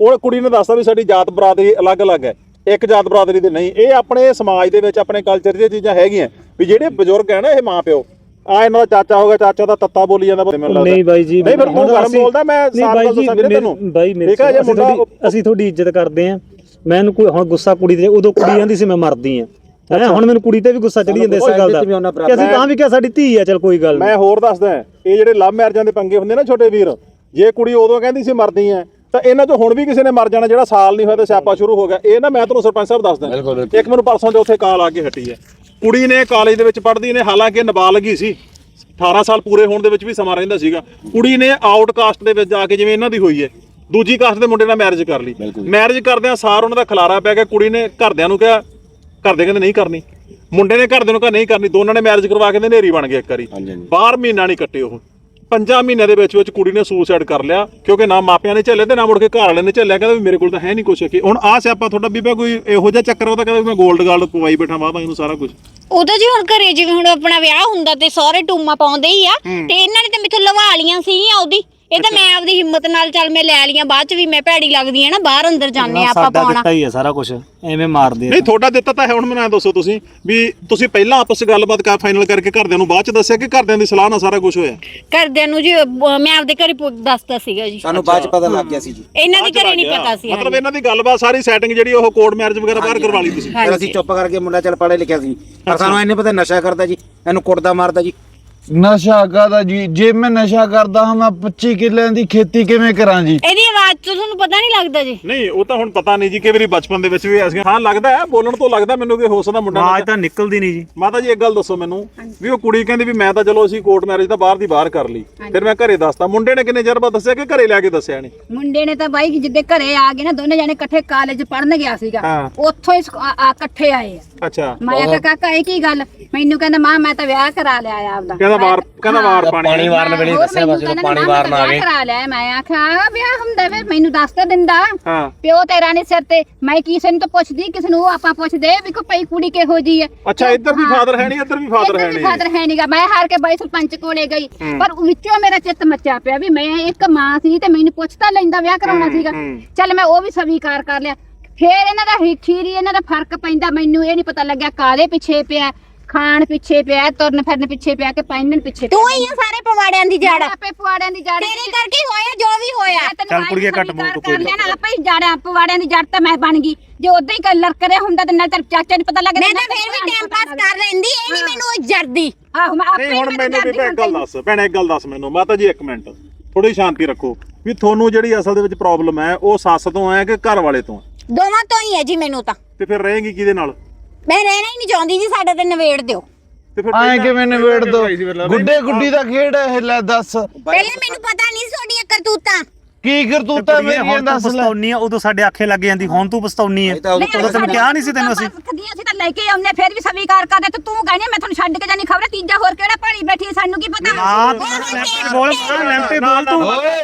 ਉਹ ਕੁੜੀ ਨੇ ਦੱਸਤਾ ਵੀ ਸਾਡੀ ਜਾਤ ਬਰਾਦਰੀ ਅਲੱਗ-ਅਲੱਗ ਹੈ ਇੱਕ ਜਾਤ ਬਰਾਦਰੀ ਦੇ ਨਹੀਂ ਇਹ ਆਪਣੇ ਸਮਾਜ ਦੇ ਵਿੱਚ ਆਪਣੇ ਕਲਚਰ ਇਹ ਚੀਜ਼ਾਂ ਹੈਗੀਆਂ ਵੀ ਜਿਹੜੇ ਬਜ਼ੁਰਗ ਹੈ ਨਾ ਇਹ ਮਾਂ ਪਿਓ ਆ ਇਹਨਾਂ ਦਾ ਚਾਚਾ ਹੋਗਾ ਚਾਚਾ ਦਾ ਤੱਤਾ ਬੋਲੀ ਜਾਂਦਾ ਮੈਨੂੰ ਲੱਗਦਾ। ਨਹੀਂ ਬਾਈ ਜੀ ਨਹੀਂ ਫਿਰ ਤੂੰ ਗਰਮ ਅਸੀਂ- ਬੋਲਦਾ ਮੈਂ ਜੀ ਦੱਸਾਂ ਵੀਰੇ ਤੈਨੂੰ। ਬਾਈ ਮੇਰੇ ਅਸੀਂ ਤੁਹਾਡੀ ਇੱਜ਼ਤ ਕਰਦੇ ਆਂ ਮੈਨੂੰ ਕੋਈ ਹੁਣ ਗੁੱਸਾ ਕੁੜੀ ਤੇ ਉਦੋਂ ਕੁੜੀ ਆਂਦੀ ਸੀ ਮੈਂ ਮਰਦੀ ਆਂ। ਹੈ ਹੁਣ ਮੈਨੂੰ ਕੁੜੀ ਤੇ ਵੀ ਗੁੱਸਾ ਚੜੀ ਜਾਂਦਾ ਇਸੇ ਗੱਲ ਦਾ। ਕਿ ਅਸੀਂ ਤਾਂ ਵੀ ਕਿਹਾ ਸਾਡੀ ਧੀ ਆ ਚਲ ਕੋਈ ਗੱਲ ਨਹੀਂ। ਮੈਂ ਹੋਰ ਦੱਸਦਾ ਇਹ ਜਿਹੜੇ ਲਵ ਮੈਰਿਜਾਂ ਦੇ ਪੰਗੇ ਹੁੰਦੇ ਨਾ ਛੋਟੇ ਵੀਰ ਜੇ ਕੁੜੀ ਉਦੋਂ ਕਹਿੰਦੀ ਸੀ ਮਰਦੀ ਐ ਤਾਂ ਇਹਨਾਂ ਚੋਂ ਹੁਣ ਵੀ ਕਿਸੇ ਨੇ ਮਰ ਜਾਣਾ ਜਿਹੜਾ ਸਾਲ ਨਹੀਂ ਹੋਇਆ ਤੇ ਸਿਆਪਾ ਸ਼ੁਰੂ ਹੋ ਗਿਆ। ਇਹ ਨਾ ਮੈਂ ਤੁਹਾਨੂੰ ਸਰਪੰਚ ਸਾਹਿਬ ਦੱਸਦਾ। ਇੱਕ ਮੈਨੂੰ ਪਰਸੋਂ ਦੇ ਉੱਥੇ ਕਾਲ ਆ ਕੇ ਹਟੀ ਹੈ। ਕੁੜੀ ਨੇ ਕਾਲਜ ਦੇ ਵਿੱਚ ਪੜ੍ਹਦੀ ਨੇ ਹਾਲਾਂਕਿ ਨਾਬਾਲਗ ਹੀ ਸੀ। 18 ਸਾਲ ਪੂਰੇ ਹੋਣ ਦੇ ਵਿੱਚ ਵੀ ਸਮਾਂ ਰਹਿੰਦਾ ਸੀਗਾ। ਕੁੜੀ ਨੇ ਆਊਟਕਾਸਟ ਦੇ ਵਿੱਚ ਜਾ ਕੇ ਜਿਵੇਂ ਇਹਨਾਂ ਦੀ ਹੋਈ ਹੈ ਦੂਜੀ ਕਾਸਟ ਦੇ ਮੁੰਡੇ ਨਾਲ ਮੈਰਿਜ ਕਰ ਲਈ। ਮੈਰਿਜ ਕਰਦਿਆਂ ਸਾਰ ਉਹਨਾਂ ਦਾ ਖਲਾਰਾ ਪੈ ਗਿਆ ਕੁੜੀ ਨੇ ਘਰਦਿਆਂ ਨੂੰ ਕਿਹਾ ਘਰਦੇ ਕਹਿੰਦੇ ਨਹੀਂ ਕਰਨੀ। ਮੁੰਡੇ ਨੇ ਘਰਦਿਆਂ ਨੂੰ ਕਿਹਾ ਨਹੀਂ ਕਰਨੀ। ਦੋਨਾਂ ਨੇ ਮੈਰਿਜ ਕਰਵਾ ਕੇ ਤੇ ਨੇਰੀ ਬਣ ਗਏ ਇੱਕ ਵਾਰੀ। ਬਾਹਰ ਮਹੀਨਾ ਨਹੀਂ ਕੱਟੇ ਉਹ। ਪੰਜਾਂ ਮਹੀਨਿਆਂ ਦੇ ਵਿੱਚ ਵਿੱਚ ਕੁੜੀ ਨੇ ਸੁਸਾਈਡ ਕਰ ਲਿਆ ਕਿਉਂਕਿ ਨਾ ਮਾਪਿਆਂ ਨੇ ਝੱਲੇ ਤੇ ਨਾ ਮੁੜ ਕੇ ਘਰ ਵਾਲਿਆਂ ਨੇ ਝੱਲਿਆ। ਕਹਿੰਦਾ ਵੀ ਮੇਰੇ ਕੋਲ ਤਾਂ ਹੈ ਨਹੀਂ ਕੁਛ ਕਿ ਹੁਣ ਆਹ ਸਿਆਪਾ ਤੁਹਾਡਾ ਬੀਬਾ ਕੋਈ ਇਹੋ ਜਿਹਾ ਚੱਕਰ ਉਹਦਾ ਕਹਿੰਦਾ ਵੀ ਮੈਂ 골ਡ ਗਾਰਡ ਪਵਾਈ ਬੈਠਾ ਵਾਹ ਇਹਨੂੰ ਸਾਰਾ ਕੁਝ ਉਦੋਂ ਜੀ ਹੁਣ ਘਰੇ ਜਿਵੇਂ ਹੁਣ ਆਪਣਾ ਵਿਆਹ ਹੁੰਦਾ ਤੇ ਸਾਰੇ ਟੂਮਾ ਪਾਉਂਦੇ ਹੀ ਆ ਤੇ ਇਹਨਾਂ ਨੇ ਤਾਂ ਮੈਥੋਂ ਲਵਾ ਲੀਆਂ ਸੀਗੀਆਂ ਉਹਦੀ। ਇਹ ਤਾਂ ਮੈਂ ਆਪਦੀ ਹਿੰਮਤ ਨਾਲ ਚੱਲ ਮੈਂ ਲੈ ਲੀਆਂ ਬਾਅਦ ਚ ਵੀ ਮੈਂ ਭੈੜੀ ਲੱਗਦੀ ਆ ਨਾ ਬਾਹਰ ਅੰਦਰ ਜਾਂਦੇ ਆ ਆਪਾਂ ਸਾਡਾ ਪਾਉਣਾ। ਦਿੱਤਾ ਹੀ ਆ ਸਾਰਾ ਕੁਝ ਐਵੇਂ ਮਾਰਦੇ ਆ ਨਹੀਂ ਤੁਹਾਡਾ ਦਿੱਤਾ ਤਾਂ ਹੈ ਹੁਣ ਮੈਨੂੰ ਐਂ ਦੱਸੋ ਤੁਸੀਂ ਵੀ ਤੁਸੀਂ ਪਹਿਲਾਂ ਆਪਸ ਵਿੱਚ ਗੱਲਬਾਤ ਕਰ ਫਾਈਨਲ ਕਰਕੇ ਘਰਦਿਆਂ ਨੂੰ ਬਾਅਦ ਚ ਦੱਸਿਆ ਕਿ ਘਰਦਿਆਂ ਦੀ ਸਲਾਹ ਨਾਲ ਸਾਰਾ ਕੁਝ ਹੋਇਆ? ਘਰਦਿਆਂ ਨੂੰ ਜੀ ਅਹ, ਮੈਂ ਆਪਦੇ ਘਰੇ ਪੁ- ਦੱਸਤਾ ਸੀਗਾ ਜੀ। ਸਾਨੂੰ ਬਾਅਦ ਚ ਪਤਾ ਲੱਗ ਗਿਆ ਸੀ ਜੀ। ਇਹਨਾਂ ਦੇ ਘਰੇ ਨਹੀਂ ਪਤਾ ਸੀ ਮਤਲਬ ਇਹਨਾਂ ਦੀ ਗੱਲਬਾਤ ਸਾਰੀ ਸੈਟਿੰਗ ਜਿਹੜੀ ਉਹ ਕੋਰਟ ਮੈਰਿਜ ਵਗੈਰਾ ਬਾਹਰ ਕਰਵਾ ਲਈ ਤੁਸੀਂ। ਫਿਰ ਅਸੀਂ ਚੁੱਪ ਕਰਕੇ ਮੁੰਡਾ ਚੱਲ ਪੜ੍ਹੇ ਲਿਖਿਆ ਸੀ। ਪਰ ਸਾਨੂੰ ਇਹਨੇ ਪਤਾ ਨਸ਼ਾ ਕਰਦਾ ਜੀ ਇਹਨੂੰ ਕੁੱਟਦਾ ਮਾਰਦਾ ਜੀ। ਨਸ਼ਾ ਕਰਦਾ ਜੀ? ਜੇ ਮੈਂ ਨਸ਼ਾ ਕਰਦਾ ਹਾਂ ਮੈਂ 25 ਕਿੱਲਿਆਂ ਦੀ ਖੇਤੀ ਕਿਵੇਂ ਕਰਾਂ ਜੀ? ਇਹਦੀ ਆਵਾਜ਼ ਤੋਂ ਤੁਹਾਨੂੰ ਪਤਾ ਨਹੀਂ ਲੱਗਦਾ ਜੀ। ਨਹੀਂ ਉਹ ਤਾਂ ਹੁਣ ਪਤਾ ਨਹੀਂ ਜੀ ਕਿ ਵਾਰੀ ਬਚਪਨ ਦੇ ਵਿੱਚ ਵੀ ਅਸੀਂ ਹਾਂ ਲੱਗਦਾ ਹੈ ਬੋਲਣ ਤੋਂ ਲੱਗਦਾ ਮੈਨੂੰ ਕਿ ਹੋ ਸਕਦਾ ਮੁੰਡਾ ਆਵਾਜ਼ ਤਾਂ ਨਿਕਲਦੀ ਨਹੀਂ ਜੀ। ਮਾਤਾ ਜੀ ਇੱਕ ਗੱਲ ਦੱਸੋ ਮੈਨੂੰ ਵੀ ਉਹ ਕੁੜੀ ਕਹਿੰਦੀ ਵੀ ਮੈਂ ਤਾਂ ਚਲੋ ਅਸੀਂ ਕੋਰਟ ਮੈਰਿਜ ਤਾਂ ਬਾਹਰ ਦੀ ਬਾਹਰ ਕਰ ਲਈ ਫਿਰ ਮੈਂ ਘਰੇ ਦੱਸਤਾ। ਮੁੰਡੇ ਨੇ ਕਿੰਨੇ ਚਿਰ ਬਾਅਦ ਦੱਸਿਆ ਕਿ ਘਰੇ ਲੈ ਕੇ ਦੱਸਿਆ ਨੇ ਮੁੰਡੇ ਨੇ ਤਾਂ ਬਾਈ ਜਿੱਦੇ ਘਰੇ ਆ ਗਏ ਨਾ ਦੋਨੇ ਜਾਣੇ ਇਕੱਠੇ ਕਾਲਜ ਪੜਨ ਗਿਆ ਸੀਗਾ। ਹਾਂ। ਉੱਥੋਂ ਹੀ ਸਕ- ਆ- ਆ ਇਕੱਠੇ ਆਏ ਆ। ਅੱਛਾ। ਮੈਂ ਕਿਹਾ ਕਾਕਾ ਇਹ ਕੀ ਗੱਲ? ਮੈਨੂੰ ਕਹਿੰਦਾ ਮਾਂ ਮੈਂ ਤਾਂ ਵਿਆਹ ਕਰਾ ਲਿਆ ਆ ਆਪਦਾ। ਕਹਿੰਦਾ ਵਾਰ ਕਹਿੰਦਾ ਵਾਰ ਪਾਣੀ ਪਾਣੀ ਵਾਰਨ ਵੇਲੇ ਦੱਸਿਆ ਬਸ ਜਦੋਂ ਕਹਿੰਦਾ ਪਾਣੀ ਵਾਰਨ ਆ ਗਏ ਕਰਾ ਲਿਆ ਮੈਂ ਆਖਿਆ ਆਹ ਵਿਆਹ ਹੁੰਦਾ ਵੇ ਮੈਨੂੰ ਦੱਸ ਤਾਂ ਦਿੰਦਾ। ਹਾਂ। ਪਿਓ ਤੇਰਾ ਨੇ ਸਿਰ ਤੇ। ਮੈਂ ਕਿਸੇ ਨੂੰ ਤਾਂ ਪੁੱਛਦੀ ਕਿਸੇ ਨੂੰ ਆਪਾਂ ਪੁੱਛਦੇ ਵੀ ਕੋ ਪਈ ਕੁੜੀ ਕਿਹੋ ਜੀ ਹੈ। ਅੱਛਾ ਇੱਧਰ ਵੀ ਫਾਦਰ ਹੈ ਨਹੀਂ ਇੱਧਰ ਵੀ ਫਾਦਰ ਹੈ ਨਹੀਂ ਫਾਦਰ ਹੈ ਨਹੀਂਗਾ ਮੈਂ ਹਾਰ ਕੇ ਬਾਈ ਸਰਪੰਚ ਕੋਲੇ ਗਈ। ਪਰ ਵਿੱਚੋਂ ਮੇਰਾ ਚਿੱਤ ਮੱਚਿਆ ਪਿਆ ਵੀ ਮੈਂ ਇੱਕ ਮਾਂ ਸੀ ਤੇ ਮੈਨੂੰ ਪੁੱਛ ਤਾਂ ਲੈਂਦਾ ਵਿਆਹ ਕਰਾਉਣਾ ਸੀਗਾ। ਚੱਲ ਮੈਂ ਉਹ ਵੀ ਸਵੀਕਾਰ ਕਰ ਲਿਆ। ਫੇਰ ਇਹਨਾਂ ਦਾ ਹੀ- ਖੀਰੀ ਇਹਨਾਂ ਦਾ ਫ਼ਰਕ ਪੈਂਦਾ। ਮੈਨੂੰ ਇਹ ਨਹੀਂ ਪਤਾ ਲੱਗਿਆ ਕਾਦੇ ਪਿੱਛੇ ਪਿਆ। ਖਾਣ ਪਿੱਛੇ ਪਿਆ ਤੁਰਨ ਫਿਰਨ ਪਿੱਛੇ ਪਿਆ ਕਿ ਪਹਿਨਣ ਪਿੱਛੇ ਤੂੰ ਹੀ ਆ ਸਾਰੇ ਪਵਾੜਿਆਂ ਦੀ ਜੜ ਆਪੇ ਪੁਆੜਿਆਂ ਦੀ ਜੜ ਤੇਰੇ ਕਰਕੇ ਹੀ ਹੋਇਆ ਜੋ ਵੀ ਹੋਇਆ। ਚੱਲ ਕੁੜੀਏ ਘੱਟ ਬੋਲ ਤੂੰ ਕੋਈ ਲੈਣਾ ਆਪੇ ਹੀ ਜੜਾਂ ਪਵਾੜਿਆਂ ਦੀ ਜੜ ਤਾਂ ਮੈਂ ਬਣ ਗਈ। ਜੇ ਉਦਾਂ ਹੀ ਕਰ ਲੜਕ ਰਿਹਾ ਹੁੰਦਾ ਤੇ ਨਾਲ ਤੇਰੇ ਚਾਚੇ ਨੂੰ ਪਤਾ ਲੱਗ ਮੈਂ ਤਾਂ ਫੇਰ ਵੀ ਟਾਈਮ ਪਾਸ ਕਰ ਲੈਂਦੀ ਇਹ ਨਹੀਂ ਮੈਨੂੰ ਜਰਦੀ ਆਹੋ ਮੈਂ ਆਪੇ ਨਹੀਂ ਹੁਣ ਮੈਨੂੰ ਵੀ ਇੱਕ ਗੱਲ ਦੱਸ ਭੈਣੇ ਇੱਕ ਗੱਲ ਦੱਸ ਮੈਨੂੰ। ਮਾਤਾ ਜੀ ਇੱਕ ਮਿੰਟ। ਥੋੜੀ ਸ਼ਾਂਤੀ ਰੱਖੋ ਵੀ ਤੁਹਾਨੂੰ ਜਿਹੜੀ ਅਸਲ ਦੇ ਵਿੱਚ ਪ੍ਰੋਬਲਮ ਹੈ ਉਹ ਸੱਸ ਤੋਂ ਹੈ ਕਿ ਘਰ ਵਾਲੇ ਤੋਂ ਹੈ? ਦੋਵਾਂ ਤੋਂ ਹੀ ਹੈ ਜੀ ਮੈਨੂੰ ਤਾਂ। ਤੇ ਫਿਰ ਰਹੇਗੀ ਕਿਹਦੇ ਨਾਲ? ਮੈਂ ਰਹਿਣਾ ਹੀ ਨਹੀਂ ਚਾਹੁੰਦੀ ਜੀ ਸਾਡੇ ਤੇ ਨਵੇੜ ਦਿਓ। ਤੇ ਫਿਰ ਐਂ ਕਿਵੇਂ ਨਿਬੇੜ ਦੋ? ਗੁੱਡੇ ਗੁੱਡੀ ਦਾ ਖੇਡ ਹੈ ਇਹ ਲੈ ਦੱਸ। ਪਹਿਲੇ ਮੈਨੂੰ ਪਤਾ ਨਹੀਂ ਤੁਹਾਡੀਆਂ ਕਰਤੂਤਾਂ। ਕੀ ਕਰਤੂਤਾ ਮੇਰੀਆਂ ਹੁਣ ਤੂੰ ਦੱਸ ਲੈ। ਪਛਤਾਉਣੀ ਆ ਉਦੋਂ ਸਾਡੇ ਆਖੇ ਲੱਗ ਜਾਂਦੀ ਹੁਣ ਤੂੰ ਪਛਤਾਉਣੀ ਆ। ਤਾਂ ਉਦੋਂ ਤੈਨੂੰ ਕਿਹਾ ਨਹੀਂ ਸੀ ਤੈਨੂੰ ਅਸੀਂ। ਅਸੀਂ ਤਾਂ ਲੈ ਕੇ ਆਉਂਦੇ ਫਿਰ ਵੀ ਸਵੀਕਾਰ ਕਰਦੇ ਤੇ ਤੂੰ ਕਹਿੰਦੇ ਮੈਂ ਤੁਹਾਨੂੰ ਛੱਡ ਕੇ ਜਾਨੀ ਖਬਰ ਤੀਜਾ ਹੋਰ ਕਿਹੜਾ ਭਾਲੀ ਬੈਠੀ ਹੈ, ਸਾਨੂੰ ਕੀ ਪਤਾ? ਹਾਂ ਤੂੰ ਲੈਂਪੇ ਬੋਲ ਲੈਂਪੇ ਬੋਲ ਤੂੰ।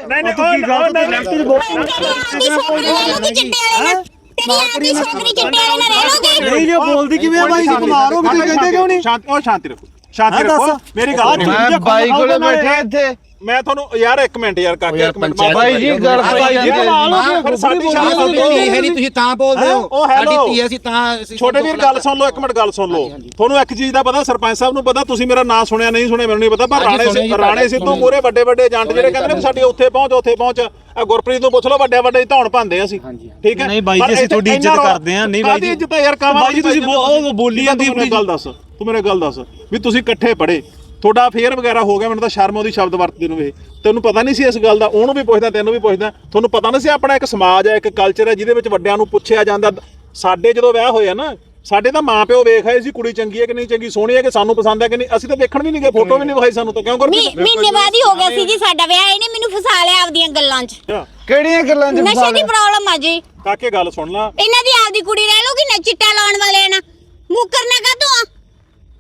ਨਹੀਂ ਨਹੀਂ ਤੂੰ ਕੀ ਗੱਲ ਤੂੰ ਲੈਂਪੇ ਬੋਲ ਤੇਰੀ ਆਪਦੀ ਛੋਕਰੀ ਲੈ ਲੋਗੇ ਚਿੱਟੇ ਵਾਲੇ ਨਾਲ? ਤੇਰੀ ਆਪਦੀ ਛੋਕਰੀ ਚਿੱਟੇ ਵਾਲੇ ਨਾਲ ਰਹਿ ਲੋਗੇ ਨਹੀਂ ਜੇ ਬੋਲਦੀ ਕਿਵੇਂ ਆ ਬਾਈ ਜੀ ਬਿਮਾਰ ਹੋ ਗਏ ਤੁਸੀਂ ਕਹਿੰਦੇ ਕਿਉਂ ਨਹੀਂ? ਸ਼ਾਂਤ ਉਹ ਸ਼ਾਂਤੀ ਰੱਖੋ। ਸ਼ਾਂਤੀ ਹਾਂ, ਰੱਖੋ। ਦੱਸ। ਮੇਰੀ ਗੱਲ। ਮੈਂ ਬਾਈ ਕੋਲੇ ਬੈਠਾ ਇੱਥੇ। ਮੈਂ ਤੁਹਾਨੂੰ ਯਾਰ ਇੱਕ ਮਿੰਟ ਯਾਰ ਕਾਕੇ ਇੱਕ ਮਿੰਟ ਬਾਈ ਜੀ ਗੱਲ ਜੀ, ਜਾਂਦੇ ਸਾਡੀ ਸ਼ਾਨ ਹੈ ਨਹੀਂ ਤੁਸੀਂ ਤਾਂ ਬੋਲਦੇ ਹੈਂ? ਸਾਡੀ ਧੀ ਹੈ, ਅਸੀਂ ਤਾਂ ਛੋਟੇ ਵੀਰ ਗੱਲ ਸੁਣ ਲਓ ਇੱਕ ਮਿੰਟ ਗੱਲ ਸੁਣ ਲਓ। ਤੁਹਾਨੂੰ ਇੱਕ ਚੀਜ਼ ਦਾ ਪਤਾ ਸਰਪੰਚ ਸਾਹਿਬ ਨੂੰ ਪਤਾ ਤੁਸੀਂ ਮੇਰਾ ਨਾਂ ਸੁਣਿਆ ਨਹੀਂ ਸੁਣਿਆ ਮੈਨੂੰ ਨਹੀਂ ਪਤਾ ਪਰ ਰਾਣੇ ਰਾਣੇ ਸਿੱਧੂ। ਮੂਰੇ ਵੱਡੇ ਵੱਡੇ ਏਜੰਟ ਜਿਹੜੇ ਕਹਿੰਦੇ ਨੇ ਸਾਡੀ ਉੱਥੇ ਪਹੁੰਚ ਉੱਥੇ ਪਹੁੰਚ। ਆ ਗੁਰਪ੍ਰੀਤ ਨੂੰ ਪੁੱਛ ਲਓ ਵੱਡੇ ਵੱਡੇ ਧੌਣ ਪਾਉਂਦੇ ਅਸੀਂ। ਠੀਕ ਹੈ? ਨਹੀਂ ਬਾਈ ਜੀ, ਅਸੀਂ ਤੁਹਾਡੀ ਇੱਜ਼ਤ ਕਰਦੇ ਹਾਂ, ਨਹੀਂ ਬਾਈ ਜੀ। ਇੱਜ਼ਤ ਯਾਰ ਬਾਈ ਜੀ, ਤੁਸੀਂ ਉਹ ਬੋਲੀ ਜਾਂਦੀ ਗੱਲ ਦੱਸ ਤੂੰ ਮੈਨੂੰ ਗੱਲ ਦੱਸ ਵੀ ਤੁਸੀਂ ਇਕੱਠੇ ਪੜੇ ਤੁਹਾਡਾ ਫੇਅਰ ਵਗੈਰਾ ਹੋ ਗਿਆ ਮੈਨੂੰ ਤਾਂ ਸ਼ਰਮ ਉਹਦੀ ਸ਼ਬਦ ਵਰਤਦੇ ਨੂੰ ਵੇ ਤੈਨੂੰ ਪਤਾ ਨਹੀਂ ਸੀ ਇਸ ਗੱਲ ਦਾ ਉਹਨੂੰ ਵੀ ਪੁੱਛਦਾ ਤੈਨੂੰ ਵੀ ਪੁੱਛਦਾ। ਤੁਹਾਨੂੰ ਪਤਾ ਨਹੀਂ ਸੀ ਆਪਣਾ ਇੱਕ ਸਮਾਜ ਹੈ ਇੱਕ ਕਲਚਰ ਹੈ ਜਿਹਦੇ ਵਿੱਚ ਵੱਡਿਆਂ ਨੂੰ ਪੁੱਛਿਆ ਜਾਂਦਾ। ਸਾਡੇ ਜਦੋਂ ਵਿਆਹ ਹੋਇਆ ਨਾ ਸਾਡੇ ਤਾਂ ਮਾਂ ਪਿਓ ਵੇਖ ਆਏ ਸੀ ਕੁੜੀ ਚੰਗੀ ਹੈ ਕਿ ਨਹੀਂ ਚੰਗੀ ਸੋਹਣੀ ਹੈ ਕਿ ਸਾਨੂੰ ਪਸੰਦ ਹੈ ਕਿ ਨਹੀਂ ਅਸੀਂ ਤਾਂ ਵੇਖਣ ਵੀ ਨਹੀਂ ਗਏ ਫੋਟੋ ਵੀ ਨਹੀਂ ਵਿਖਾਈ ਸਾਨੂੰ ਤਾਂ ਕਿਉਂ ਮਹੀ- ਮਹੀਨੇ ਬਾਅਦ ਹੀ ਹੋ ਗਿਆ ਸੀ ਜੀ ਸਾਡਾ ਵਿਆਹ ਇਹਨੇ ਮੈਨੂੰ ਫਸਾ ਲਿਆ ਆਪਦੀਆਂ ਗੱਲਾਂ 'ਚ। ਕਿਹੜੀਆਂ ਗੱਲਾਂ ਚ ਨਸ਼ੇ ਦੀ? ਪ੍ਰੋਬਲਮ ਆ ਜੀ। ਕਾਕੇ ਗੱਲ ਸੁਣ ਲਾ। ਇਹਨਾਂ ਦੀ ਆਪਦੀ ਕੁੜੀ ਰਹਿ ਲੂਗੀ ਨਾ ਚਿੱਟਾ ਲਾਉਣ ਵਾਲੇ ਨਾ। ਮੁਕਰਨਾ ਕਾਤੋਂ ਆ?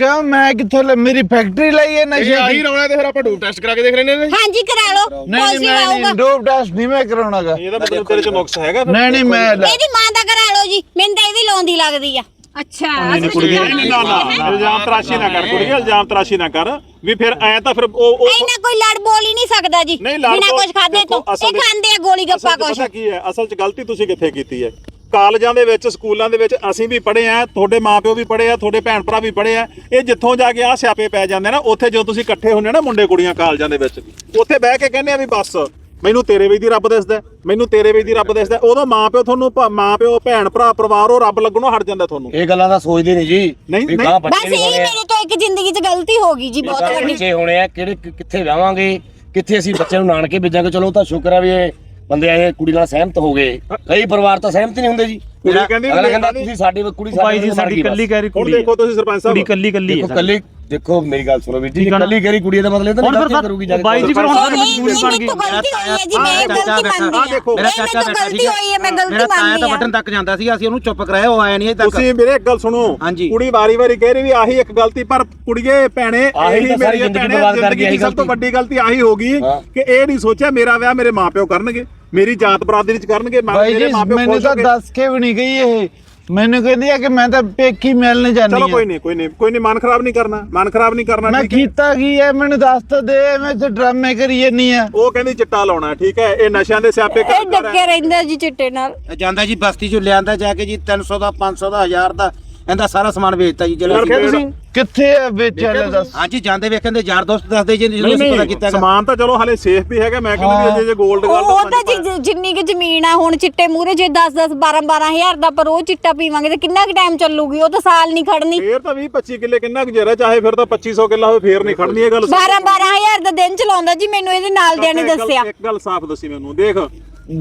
ਕਿਉਂ? ਮੈਂ ਕਿੱਥੋਂ ਲੈ ਮੇਰੀ ਫੈਕਟਰੀ ਲਈ ਹੈ ਨਸ਼ੇ ਦੀ। ਰੌਲਾ ਤੇ ਫਿਰ ਆਪਾਂ ਡੋਪ ਟੈਸਟ ਕਰਾ ਕੇ ਦੇਖ ਲੈਣੇ ਨੇ ਹਾਂਜੀ ਕਰਾ ਲਓ। ਨਹੀਂ ਨਹੀਂ ਪੋਜ਼ਿਟਿਵ ਮੈਂ ਆਊਗਾ ਨਹੀਂ ਡੋਪ ਟੈਸਟ ਨਹੀਂ ਮੈਂ ਕਰਾਉਣਾਗਾ। ਇਹਦਾ ਮਤਲਬ ਤੇਰੇ ਚ ਨੁਕਸ ਹੈਗਾ ਫਿਰ? ਨਹੀਂ ਨਹੀਂ ਮੈਂ ਲੈ- ਇਹਦੀ ਮਾਂ ਦਾ ਕਰਾ ਲਓ ਜੀ। ਮੈਨੂੰ ਤਾਂ ਇਹ ਵੀ ਲਾਉਂਦੀ ਲੱਗਦੀ ਆ। ਅੱਛਾ ਨਹੀਂ ਨਹੀਂ, ਨਾ ਨਾ ਇਲਜ਼ਾਮ ਤਰਾਸ਼ੀ ਨਾ ਕਰ ਕੁੜੀਏ ਇਲਜ਼ਾਮ ਤਰਾਸ਼ੀ ਨਾ ਕਰ ਵੀ ਫਿਰ ਐ ਤਾਂ ਫਿਰ ਉਹ ਉਹ ਇਹਨਾਂ ਕੋਈ ਲੜ ਬੋਲ ਹੀ ਨਹੀਂ ਸਕਦਾ ਜੀ। ਨਹੀਂ ਲੜ ਬਿਨਾਂ ਬੋਲ- ਕੁਝ ਖਾਦੇ ਤੋਂ। ਦੇਖੋ, ਅਸਲ ਇਹ ਵਿੱਚ- ਖਾਂਦੇ ਆ ਗੋਲੀ ਗੱਪਾ ਅਸਲ 'ਚ ਕੁਛ। ਪਤਾ ਕੀ ਹੈ? ਅਸਲ 'ਚ ਗਲਤੀ ਤੁਸੀਂ ਕਿੱਥੇ ਕੀਤੀ ਹੈ? ਕਾਲਜਾਂ ਦੇ ਵਿੱਚ ਸਕੂਲਾਂ ਦੇ ਵਿੱਚ ਅਸੀਂ ਵੀ ਪੜ੍ਹੇ ਆ ਤੁਹਾਡੇ ਮਾਪਿਓ ਵੀ ਪੜ੍ਹੇ ਆ ਤੁਹਾਡੇ ਭੈਣ ਭਰਾ ਵੀ ਪੜ੍ਹੇ ਆ। ਇਹ ਜਿੱਥੋਂ ਜਾ ਕੇ ਆ ਸਿਆਪੇ ਪੈ ਜਾਂਦੇ ਨਾ ਉੱਥੇ ਜਦੋਂ ਤੁਸੀਂ ਇਕੱਠੇ ਹੁੰਦੇ ਨਾ ਮੁੰਡੇ ਕੁੜੀਆਂ ਕਾਲਜਾਂ ਦੇ ਵਿੱਚ ਉੱਥੇ ਬਹਿ ਕੇ ਕਹਿੰਦੇ ਆ ਵੀ ਬਸ ਮੈਨੂੰ ਤੇਰੇ ਵਿੱਚ ਦੀ ਰੱਬ ਦਿਸਦਾ ਮੈਨੂੰ ਤੇਰੇ ਵਿੱਚ ਦੀ ਰੱਬ ਦਿਸਦਾ। ਉਦੋਂ ਮਾਪਿਓ ਤੁਹਾਨੂੰ ਮਾਪਿਓ ਭੈਣ ਭਰਾ ਪਰਿਵਾਰ ਉਹ ਰੱਬ ਲੱਗਣੋਂ ਹਟ ਜਾਂਦਾ ਤੁਹਾਨੂੰ। ਇਹ ਗੱਲਾਂ ਤਾਂ ਸੋਚਦੇ ਨਹੀਂ ਜੀ। ਨਹੀਂ, ਨਹੀਂ। ਬਸ ਇਹ ਮੇਰੇ ਤੋਂ ਇੱਕ ਜ਼ਿੰਦਗੀ 'ਚ ਗਲਤੀ ਹੋ ਗਈ ਜੀ ਬਹੁਤ ਵੱਡੀ। ਬੱਚੇ ਹੋਣੇ ਆ ਕਿਹੜੇ ਕਿੱਥੇ ਵਿਆਹਾਂਗੇ ਕਿੱਥੇ ਅਸੀਂ ਬੱਚੇ ਨੂੰ ਨਾਨਕੇ ਭੇਜਾਂਗੇ ਚਲੋ ਤਾਂ ਸ਼ੁਕਰ ਆ ਵੀ ਇਹ ਬੰਦੇ ਇਹ ਕੁੜੀ ਨਾਲ ਸਹਿਮਤ ਹੋ ਗਏ ਕਈ ਪਰਿਵਾਰ ਤਾਂ ਸਹਿਮਤ ਨਹੀਂ ਹੁੰਦੇ ਜੀ ਕੁੜੀ ਕਹਿੰਦੀ ਅਗਲਾ ਕਹਿੰਦਾ। ਤੁਸੀਂ ਸਾਡੀ ਕੁੜੀ ਬਾਈ ਜੀ ਸਾਡੀ ਗਈ ਕੱਲੀ। ਕਹਿ ਰਹੀ ਹੁਣ ਕੁੜੀ ਦੇਖੋ ਤੁਸੀਂ ਸਰਪੰਚ ਕੁੜੀ ਸਾਹਿਬ ਕੱਲੀ ਕੱਲੀ ਦੇਖੋ ਹੈ ਕੱਲੀ ਦੇਖੋ ਮੇਰੀ ਗੱਲ ਸੁਣੋ ਵੀਰ ਜੀ ਠੀਕ ਆ ਨਾ? ਕੱਲੀ ਕੁੜੀ ਦਾ ਮਤਲਬ ਇਹ ਤਾਂ ਹੁਣ ਨਹੀਂ ਫਿਰ ਕਰੂਗੀ ਜਾ ਕੇ ਬਾਈ ਜੀ ਫਿਰ ਹੁਣ ਮਜਬੂਰੀ ਬਣ ਗਈ ਤੋਂ ਗਲਤੀ ਹੋਈ ਹੈ ਜੀ ਮੈਂ ਆਹ ਗਲਤੀ ਚਾਚਾ ਮੰਨਦੀ ਆਹ ਆ ਦੇਖੋ, ਮੇਰਾ ਚਾਚਾ ਬੈਠਾ ਗਲਤੀ ਸੀਗਾ। ਹੋਈ ਹੈ ਮੈਂ ਗਲਤੀ ਮੇਰਾ ਤਾਇਆ ਤਾਂ ਵੱਢਣ ਤੱਕ ਜਾਂਦਾ ਸੀ ਅਸੀਂ ਉਹਨੂੰ ਚੁੱਪ ਕਰਾਇਆ ਉਹ ਆਇਆ ਨਹੀਂ ਅਜੇ ਤੱਕ ਤੁਸੀਂ ਮੇਰੇ ਇੱਕ ਗੱਲ ਸੁਣੋ ਹਾਂਜੀ। ਕੁੜੀ ਵਾਰੀ-ਵਾਰੀ ਕਹਿ ਰਹੀ ਵੀ ਆਹੀ ਇੱਕ ਗਲਤੀ ਪਰ ਕੁੜੀਏ ਭੈਣੇ ਆਹੀ ਇਹੀ ਤਾਂ ਸਾਰੀ ਮੇਰੀ ਜ਼ਿੰਦਗੀ ਬਰਬਾਦ ਕਰ ਗਈ ਦੀ ਇਹੀ ਸਭ ਤੋਂ ਗਲਤੀ। ਵੱਡੀ ਗਲਤੀ ਆਹੀ ਹਾਂ। ਕਿ ਇਹ ਨਹੀਂ ਸੋਚਿਆ ਮੇਰਾ ਵਿਆਹ ਮੇਰੇ ਮਾਪਿਓ ਕਰਨਗੇ ਮੇਰੀ ਜਾਤ ਬਰਾਦਰੀ ਚ ਕਰਨਗੇ ਮੈਂ- ਬਾਈ ਮੇਰੇ ਜੀ ਮਾਪਿਓ ਮੈਨੂੰ ਤਾਂ ਦੱਸ ਕੇ ਵੀ ਨਹੀਂ ਗਈ ਇਹ। ਮੈਨੂੰ ਕਹਿੰਦੀ ਆ ਕਿ ਮੈਂ ਤਾਂ ਪੇਕੀ ਮਿਲਣ ਜਾਣੀ ਚਲੋ ਕੋਈ ਨਹੀਂ ਕੋਈ ਨਹੀਂ ਕੋਈ ਨਹੀਂ ਮਨ ਖਰਾਬ ਨਹੀਂ ਕਰਨਾ ਮਨ ਖਰਾਬ ਨਹੀਂ ਕਰਨਾ ਮੈਂ ਕੀਤਾ ਕੀ ਹੈ? ਮੈਨੂੰ ਦੱਸ ਤਾਂ ਦੇ ਮੈਂ ਤੇ ਡਰਾਮੇ ਕਰੀ ਜਾਨੀ ਆ। ਉਹ ਕਹਿੰਦੀ ਚਿੱਟਾ ਲਾਉਣਾ ਠੀਕ ਹੈ ਇਹ ਨਸ਼ਿਆਂ ਦੇ ਸਿਆਪੇ ਇਹ ਕਰ ਡੱਕੇ ਰਹਿੰਦਾ ਜੀ ਚਿੱਟੇ ਨਾਲ। ਜਾਂਦਾ ਜੀ ਬਸਤੀ ਚੋਂ ਲਿਆਂਦਾ ਜਾ ਕੇ ਜੀ 300 ਦਾ 500 ਦਾ 1000 ਦਾ। ਇਹਦਾ ਸਾਰਾ ਸਮਾਨ ਵੇਚਤਾ ਜੀ ਜਿਹੜਾ ਫਿਰ- ਕਿੱਥੇ ਆ ਵੇਚਿਆ ਦੱਸ ਹਾਂਜੀ ਜਾਂਦੇ ਵੇਖਣ ਦੇ ਯਾਰ ਦੋਸਤ ਦੱਸਦੇ ਜੀ ਜਦੋਂ ਨਹੀਂ ਅਸੀਂ ਪਤਾ ਕੀਤਾ ਗਾ। ਸਮਾਨ ਤਾਂ ਚਲੋ ਹਲੇ ਸੇਫ ਵੀ ਹੈਗਾ ਮੈਂ ਕਹਿੰਦਾ ਵੀ ਅਜੇ ਜੇ 골ਡ ਉਹ ਉਹ ਤਾਂ ਗੱਲ ਜੀ- ਜਿੰਨੀ ਕਿ ਜ਼ਮੀਨ ਆ ਹੁਣ ਚਿੱਟੇ ਮੂਰੇ ਜੇ 10 10 12 12 ਹਜ਼ਾਰ ਦਾ ਪਰ ਉਹ ਚਿੱਟਾ ਪੀਵਾਂਗੇ ਤੇ ਕਿੰਨਾ ਕੁ ਟਾਈਮ ਚੱਲੂਗੀ? ਉਹ ਤਾਂ ਸਾਲ ਨਹੀਂ ਖੜਨੀ। ਫੇਰ ਤਾਂ 20 25 ਕਿੱਲੇ ਕਿੰਨਾ ਕੁ ਜਰਾ ਚਾਹੇ ਫਿਰ ਤਾਂ 2500 ਕਿੱਲਾ ਹੋਵੇ ਫੇਰ ਨਹੀਂ ਖੜਨੀ ਇਹ ਗੱਲ। 12 12 ਹਜ਼ਾਰ ਦਾ ਦਿਨ ਚਲਾਉਂਦਾ ਜੀ ਮੈਨੂੰ ਇਹਦੇ ਨਾਲ ਦਿਆਂ ਨੇ ਗੱਲ- ਦੱਸਿਆ। ਇੱਕ ਗੱਲ ਸਾਫ਼ ਦੱਸੀ ਮੈਨੂੰ ਦੇਖ।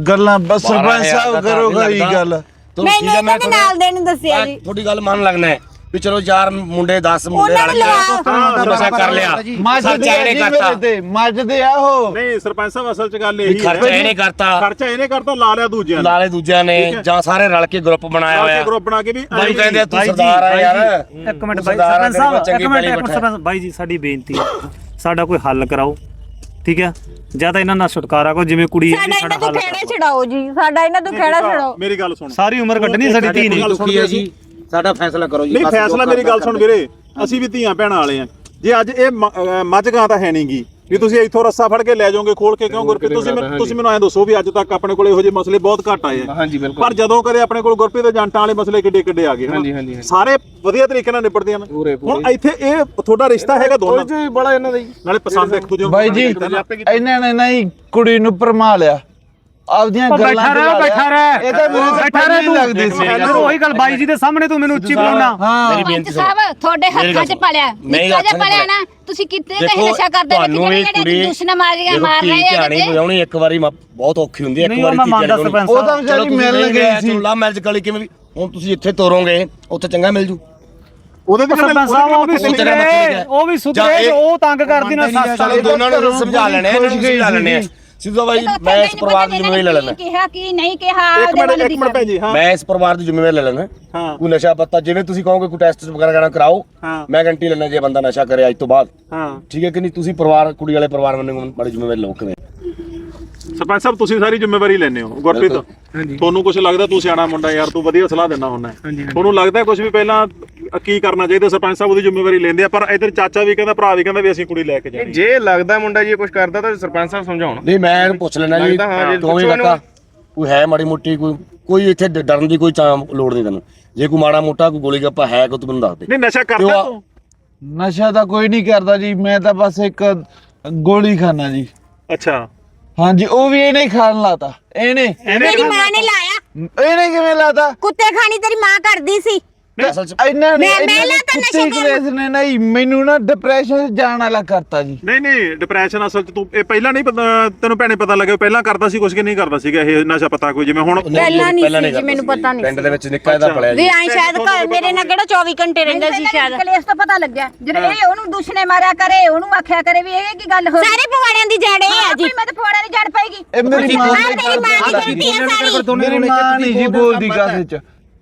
ਗੱਲਾਂ ਬਸ ਸਰਪੰਚ ਸਾਹਿਬ ਕਰੋਗਾ ਇਹ। ਗੱਲ। ਮੈਨੂੰ ਠੀਕ ਹੈ, ਮੈਂ ਇਹਨਾਂ ਦੇ ਨਾਲ ਦੇ ਨੇ ਦੱਸਿਆ ਮੈਂ ਜੀ। ਤੁਹਾਡੀ ਗੱਲ ਮੰਨ ਲੱਗਣਾ ਹੈ ਵੀ ਚਲੋ ਯਾਰ ਮੁੰਡੇ 10 ਮੁੰਡੇ ਉਹਨਾਂ ਰਲ ਨੇ ਲਵਾ- ਕੇ ਹਾਂ, ਨਸ਼ਾ ਕਰ ਲਿਆ। ਮੱਝਦੇ ਖਰਚਾ ਆ ਇਹਨੇ ਜੀ ਕਰਤਾ। ਮੇਰੇ ਤੇ ਮੱਝਦੇ ਆ ਉਹ। ਨਹੀਂ ਸਰਪੰਚ ਸਾਹਿਬ ਅਸਲ ਚ ਗੱਲ ਵੀ ਇਹੀ ਹੈ। ਖਰਚਾ ਇਹਨੇ ਕਰਤਾ। ਖਰਚਾ ਇਹਨੇ ਕਰਤਾ ਲਾ ਲਿਆ ਦੂਜਿਆਂ ਨੇ। ਲਾਲੇ ਦੂਜਿਆਂ ਨੇ ਠੀਕ ਹੈ। ਜਾਂ ਸਾਰੇ ਰਲ ਕੇ ਗਰੁੱਪ ਬਣਾਇਆ ਹੋਇਆ। ਗਰੁੱਪ ਬਣਾ ਕੇ ਵੀ ਬਾਈ ਕਹਿੰਦੇ ਆ ਤੂੰ ਬਾਈ ਜੀ, ਸਰਦਾਰ ਆ ਬਾਈ ਯਾਰ। ਜੀ, ਇੱਕ ਮਿੰਟ ਬਾਈ ਸਰਦਾਰ ਆ, ਸਰਪੰਚ ਤੇਰੇ ਕੋਲ ਸਾਹਿਬ ਚੰਗੀ ਇੱਕ ਮਿੰਟ ਭਲੀ ਇੱਕ ਮਿੰਟ ਬੈਠਾ। ਸਰਪੰਚ ਬਾਈ ਜੀ ਸਾਡੀ ਬੇਨਤੀ ਹੈ ਸਾਡਾ ਕੋਈ ਹੱਲ ਕਰਾਓ। ਠੀਕ ਹੈ? ਜਾਂ ਤਾਂ ਇਹਨਾਂ ਨਾਲ ਛੁਟਕਾਰਾ ਕਰੋ ਜਿਵੇਂ ਕੁੜੀ ਸਾਡਾ ਇਹਨਾਂ ਸਾਡਾ ਤੋਂ ਖੇੜਾ ਛਡਾਓ ਜੀ ਸਾਡਾ ਇਹਨਾਂ ਤੋਂ ਖੇੜਾ ਛਡਾਓ। ਮੇਰੀ ਗੱਲ ਸੁਣ। ਸਾਰੀ ਉਮਰ ਕੱਢਣੀ ਸਾਡੀ ਧੀ ਨੇ ਦੁਖੀ ਹੈ ਜੀ ਸਾਡਾ ਫੈਸਲਾ ਕਰੋ ਜੀ ਨਹੀਂ ਫੈਸਲਾ ਮੇਰੀ ਗੱਲ ਸੁਣ ਵੀਰੇ ਅਸੀਂ ਵੀ ਧੀਆਂ ਭੈਣਾਂ ਵਾਲੇ ਆ। ਜੇ ਅੱਜ ਇਹ ਮੱਝ ਗਾਂ ਤਾਂ ਹੈ ਨਹੀਂਗੀ ਵੀ ਤੁਸੀਂ ਇੱਥੋਂ ਰੱਸਾ ਫੜ ਕੇ ਲੈ ਜਾਓਗੇ ਖੋਲ ਕੇ ਕਿਉਂ ਗੁਰਪ੍ਰੀਤ? ਤੁਸੀਂ ਮੈਨੂੰ ਤੁਸੀਂ ਮੈਨੂੰ ਐਂ ਦੱਸੋ ਵੀ ਅੱਜ ਤੱਕ ਆਪਣੇ ਕੋਲ ਇਹੋ ਜਿਹੇ ਮਸਲੇ ਬਹੁਤ ਘੱਟ ਆਏ ਆ। ਹਾਂਜੀ ਬਿਲਕੁਲ। ਪਰ ਜਦੋਂ ਕਦੇ ਆਪਣੇ ਕੋਲ ਗੁਰਪ੍ਰੀਤ ਦੇ ਜੰਟਾਂ ਵਾਲੇ ਮਸਲੇ ਕਿੱਡੇ ਕਿੱਡੇ ਆ ਗਏ ਸਾਰੇ ਵਧੀਆ ਤਰੀਕੇ ਨਾਲ ਨਿਪਟਦੇ ਹਨ ਹੁਣ ਇੱਥੇ ਇਹ ਤੁਹਾਡਾ ਰਿਸ਼ਤਾ ਹੈਗਾ ਦੋਨਾਂ ਦਾ। ਬੜਾ ਇਹਨਾਂ ਦਾ ਹੀ। ਨਾਲੇ ਪਸੰਦ ਇੱਕ ਦੂਜੇ ਨੂੰ ਬਾਈ ਜੀ ਇਹਨਾਂ ਨੇ ਨਹੀਂ ਕੁੜੀ ਨੂੰ ਪਰਮਾ ਲਿਆ। ਆਪਦੀਆਂ ਗੱਲਾਂ ਬੈਠਾ ਰਹਿ ਬੈਠਾ। ਰਹਿ। ਇਹ ਤਾਂ ਮੈਨੂੰ ਬੈਠਾ ਰਹਿ ਨਹੀਂ ਲੱਗਦੀ ਸੀ। ਤੂੰ ਉਹੀ ਗੱਲ ਬਾਈ ਜੀ ਦੇ ਸਾਹਮਣੇ ਤੂੰ ਮੈਨੂੰ ਉੱਚੀ ਬੁਲਾਉਣਾ। ਹਾਂ। ਮੇਰੀ ਬੇਨਤੀ ਸਾਹਿਬ ਤੁਹਾਡੇ ਮੇਰੀ ਹੱਥਾਂ 'ਚ। ਪਲਿਆ। ਨਿੱਕਾ ਜਿਹਾ ਹੱਥਾਂ 'ਚ ਪਲਿਆ। ਨਾ ਤੁਸੀਂ ਕਿਤੇ ਤੇ ਨਸ਼ਾ ਕਰਦੇ ਇਹ ਜਿਹੜੇ ਕੁੜੀ ਦੁਸ਼ਮਣ ਮਾਰੀਆਂ ਦੇਖੋ, ਮਾਰ ਰਹੇ ਆ ਧਿਆਣੀ ਵਜਾਉਣੀ ਇੱਕ ਵਾਰੀ ਬਹੁਤ ਔਖੀ ਹੁੰਦੀ ਹੈ ਇੱਕ ਵਾਰੀ ਸਰਪੰਚ ਉਹ ਤਾਂ ਵਿਚਾਰੀ ਤੁਸੀਂ ਮਿਲਣ ਗਈ ਗਏ, ਸੀ। ਚਲੋ ਲਾ ਮੈਰਿਜ ਕਲੀ ਕਿਵੇਂ ਵੀ। ਹੁਣ ਤੁਸੀਂ ਇੱਥੇ ਤੋਰੋਗੇ ਉੱਥੇ ਚੰਗਾ ਮਿਲ ਜੂ। ਉਹਦੇ ਤੇ ਸਰਪੰਚ ਸਾਹਿਬ ਉਹ ਵੀ ਸੁਧਰੇ ਹੈ। ਉਹ ਵੀ ਸੁਧਰੇ ਉਹ ਤੰਗ ਕਰਦੀ ਨਾ ਸੱਸ ਦੋਨਾਂ ਨੂੰ ਸਮਝਾ ਲੈਣੇ ਇਹਨਾਂ ਨੂੰ ਸਮਝਾ ਲੈਣੇ। ਸਿੱਧਾ ਬਾਈ ਮੈਂ ਇਸ ਪਰਿਵਾਰ ਦੀ ਜ਼ਿੰਮੇਵਾਰੀ ਲੈ ਲੈਣਾ ਕਿਹਾ ਕੀ ਨਹੀਂ ਕਿਹਾ ਇੱਕ ਮਿੰਟ ਇੱਕ ਮਿੰਟ ਭੈਣ ਜੀ ਹਾਂ। ਮੈਂ ਇਸ ਪਰਿਵਾਰ ਦੀ ਜ਼ਿੰਮੇਵਾਰੀ ਲੈ ਲੈਣਾ ਹਾਂ। ਕੋਈ ਨਸ਼ਾ ਪੱਤਾ ਜਿਵੇਂ ਤੁਸੀਂ ਕਹੋਗੇ ਕੋਈ ਟੈਸਟ ਵਗੈਰਾ ਕਰਾ ਕਰਾਓ। ਹਾਂ। ਮੈਂ ਗਰੰਟੀ ਲੈਣਾ ਜੇ ਬੰਦਾ ਨਸ਼ਾ ਕਰੇ ਅੱਜ ਤੋਂ ਬਾਅਦ। ਹਾਂ। ਠੀਕ ਹੈ ਕਿ ਨਹੀਂ? ਤੁਸੀਂ ਪਰਿਵਾਰ ਕੁੜੀ ਵਾਲੇ ਪਰਿਵਾਰ ਮੈਨੂੰ ਬੜੀ ਜ਼ਿੰਮੇਵਾਰੀ ਲਓ ਕਿਵੇਂ? ਸਰਪੰਚ ਸਾਹਿਬ ਤੁਸੀਂ ਸਾਰੀ ਜ਼ਿੰਮੇਵਾਰੀ ਲੈਂਦੇ ਹੋ ਗੁਰਪ੍ਰੀਤ। ਤੁਹਾਨੂੰ ਕੁਝ ਲੱਗਦਾ ਤੂੰ ਸਿਆਣਾ ਮੁੰਡਾ ਯਾਰ ਤੂੰ ਵਧੀਆ ਸਲਾਹ ਦਿੰਦਾ ਹੁੰਦਾ। ਤੁਹਾਨੂੰ ਲੱਗਦਾ ਕੁਝ ਵੀ ਪਹਿਲਾਂ ਕੀ ਕਰਨਾ ਚਾਹੀਦਾ ਸਰਪੰਚ ਸਾਹਿਬ ਉਹਦੀ ਜ਼ਿੰਮੇਵਾਰੀ ਲੈਂਦੇ ਆ ਪਰ ਇਧਰ ਚਾਚਾ ਵੀ ਕਹਿੰਦਾ ਭਰਾ ਵੀ ਕਹਿੰਦਾ ਵੀ ਅਸੀਂ ਕੁੜੀ ਲੈ ਕੇ ਜਾਣੀ। ਜੇ ਲੱਗਦਾ ਮੁੰਡਾ ਜੀ ਕੁਝ ਕਰਦਾ ਤਾਂ ਸਰਪੰਚ ਸਾਹਿਬ ਸਮਝਾਉਣ। ਨਹੀਂ ਮੈਂ ਇਹਨੂੰ ਪੁੱਛ ਲੈਣਾ ਜੀ ਲੱਗਦਾ ਹਾਂ, ਜੇ ਕਿਉਂ ਵੀ ਪੁੱਛੋ ਇਹਨੂੰ। ਕਾਕਾ ਕੋਈ ਹੈ ਮਾੜੀ ਮੋਟੀ ਕੋਈ ਕੋਈ ਇੱਥੇ ਡਰਨ ਦੀ ਕੋਈ ਚਾਂ ਲੋੜ ਨਹੀਂ ਤੈਨੂੰ। ਜੇ ਕੋਈ ਮਾੜਾ ਮੋਟਾ ਕੋਈ ਗੋਲੀ ਗੱਪਾ ਹੈ ਕੋਈ ਤੂੰ ਮੈਨੂੰ ਦੱਸ ਦੇ। ਨਹੀਂ ਨਸ਼ਾ ਕਰਦਾ? ਤੂੰ? ਨਸ਼ਾ ਤਾਂ ਕੋਈ ਨਹੀਂ ਕਰਦਾ ਜੀ ਮੈਂ ਤਾਂ ਬਸ ਇੱਕ ਗੋਲੀ ਖਾਣਾ ਜੀ। ਅੱਛਾ। ਹਾਂਜੀ ਉਹ ਵੀ ਇਹਨੇ ਖਾਣ ਲਾਤਾ ਇਹਨੇ। ਮੇਰੀ ਮਾਂ ਨੇ ਲਾਇਆ। ਇਹਨੇ ਕਿਵੇਂ ਲਾਤਾ? ਕੁੱਤੇ ਖਾਣੀ ਤੇਰੀ ਮਾਂ ਕਰਦੀ ਸੀ। ਅਸਲ ਚ ਇਹਨਾਂ ਨੇ ਮੈਂ- ਮੈਂ ਇਹਨਾਂ ਨੇ ਲਾਤਾ ਨਸ਼ੇ ਕੁੱਤੇ ਕਰਨ। ਕਲੇਸ਼ ਨੇ ਨਹੀਂ ਮੈਨੂੰ ਨਾ ਡਿਪਰੈਸ਼ਨ 'ਚ ਜਾਣ ਵਾਲਾ ਕਰਤਾ ਜੀ। ਨਹੀਂ ਨਹੀਂ ਡਿਪਰੈਸ਼ਨ ਅਸਲ ਚ ਤੂੰ ਇਹ ਪਹਿਲਾਂ ਨਹੀਂ ਪਤਾ ਤੈਨੂੰ ਭੈਣੇ ਪਤਾ ਲੱਗਿਆ ਪਹਿਲਾਂ ਕਰਦਾ ਸੀ ਕੁਝ ਕਿ ਨਹੀਂ ਕਰਦਾ ਸੀਗਾ ਇਹ ਨਸ਼ਾ ਪਤਾ ਕੋਈ ਜਿਵੇਂ ਹੁਣ ਪਹਿਲਾਂ ਨਹੀਂ ਸੀ ਜੀ, ਮੈਨੂੰ ਪਤਾ ਨਹੀਂ ਪਿੰਡ ਦੇ ਵਿੱਚ ਨਿੱਕਾ ਇਹਦਾ ਪਲਿਆ ਵੀ ਜੀ। ਐ ਸ਼ਾਇਦ ਘਰ ਮੇਰੇ ਨਾਲ ਕਿਹੜਾ 24 ਘੰਟੇ ਰਹਿੰਦਾ ਸੀ ਸ਼ਾਇਦ। ਕਲੇਸ਼ ਤੋਂ ਪਤਾ ਲੱਗਿਆ ਜਦੋਂ ਇਹ ਉਹਨੂੰ ਦੁਸ਼ਨੇ ਮਾਰਿਆ ਕਰੇ ਉਹਨੂੰ ਆਖਿਆ ਕਰੇ ਵੀ ਇਹ ਕੀ ਗੱਲ ਹੋ ਸਾਰੇ ਪਵਾੜਿਆਂ ਦੀ ਜੜ ਇਹ ਆ ਜੀ। ਮੈਂ ਤਾਂ ਫੋੜਾ ਨਹੀਂ ਜੜ ਪਏਗੀ। ਇਹ ਮੇਰੀ ਮਾਂ ਆਹ ਤੇਰੀ ਮਾਂ ਦੀ ਗਲਤੀ ਆ ਸਾਰੀ। ਮੇਰੀ ਮਾਂ ਨਹੀਂ ਜੀ ਬੋਲਦੀ ਕਾਸੇ 'ਚ।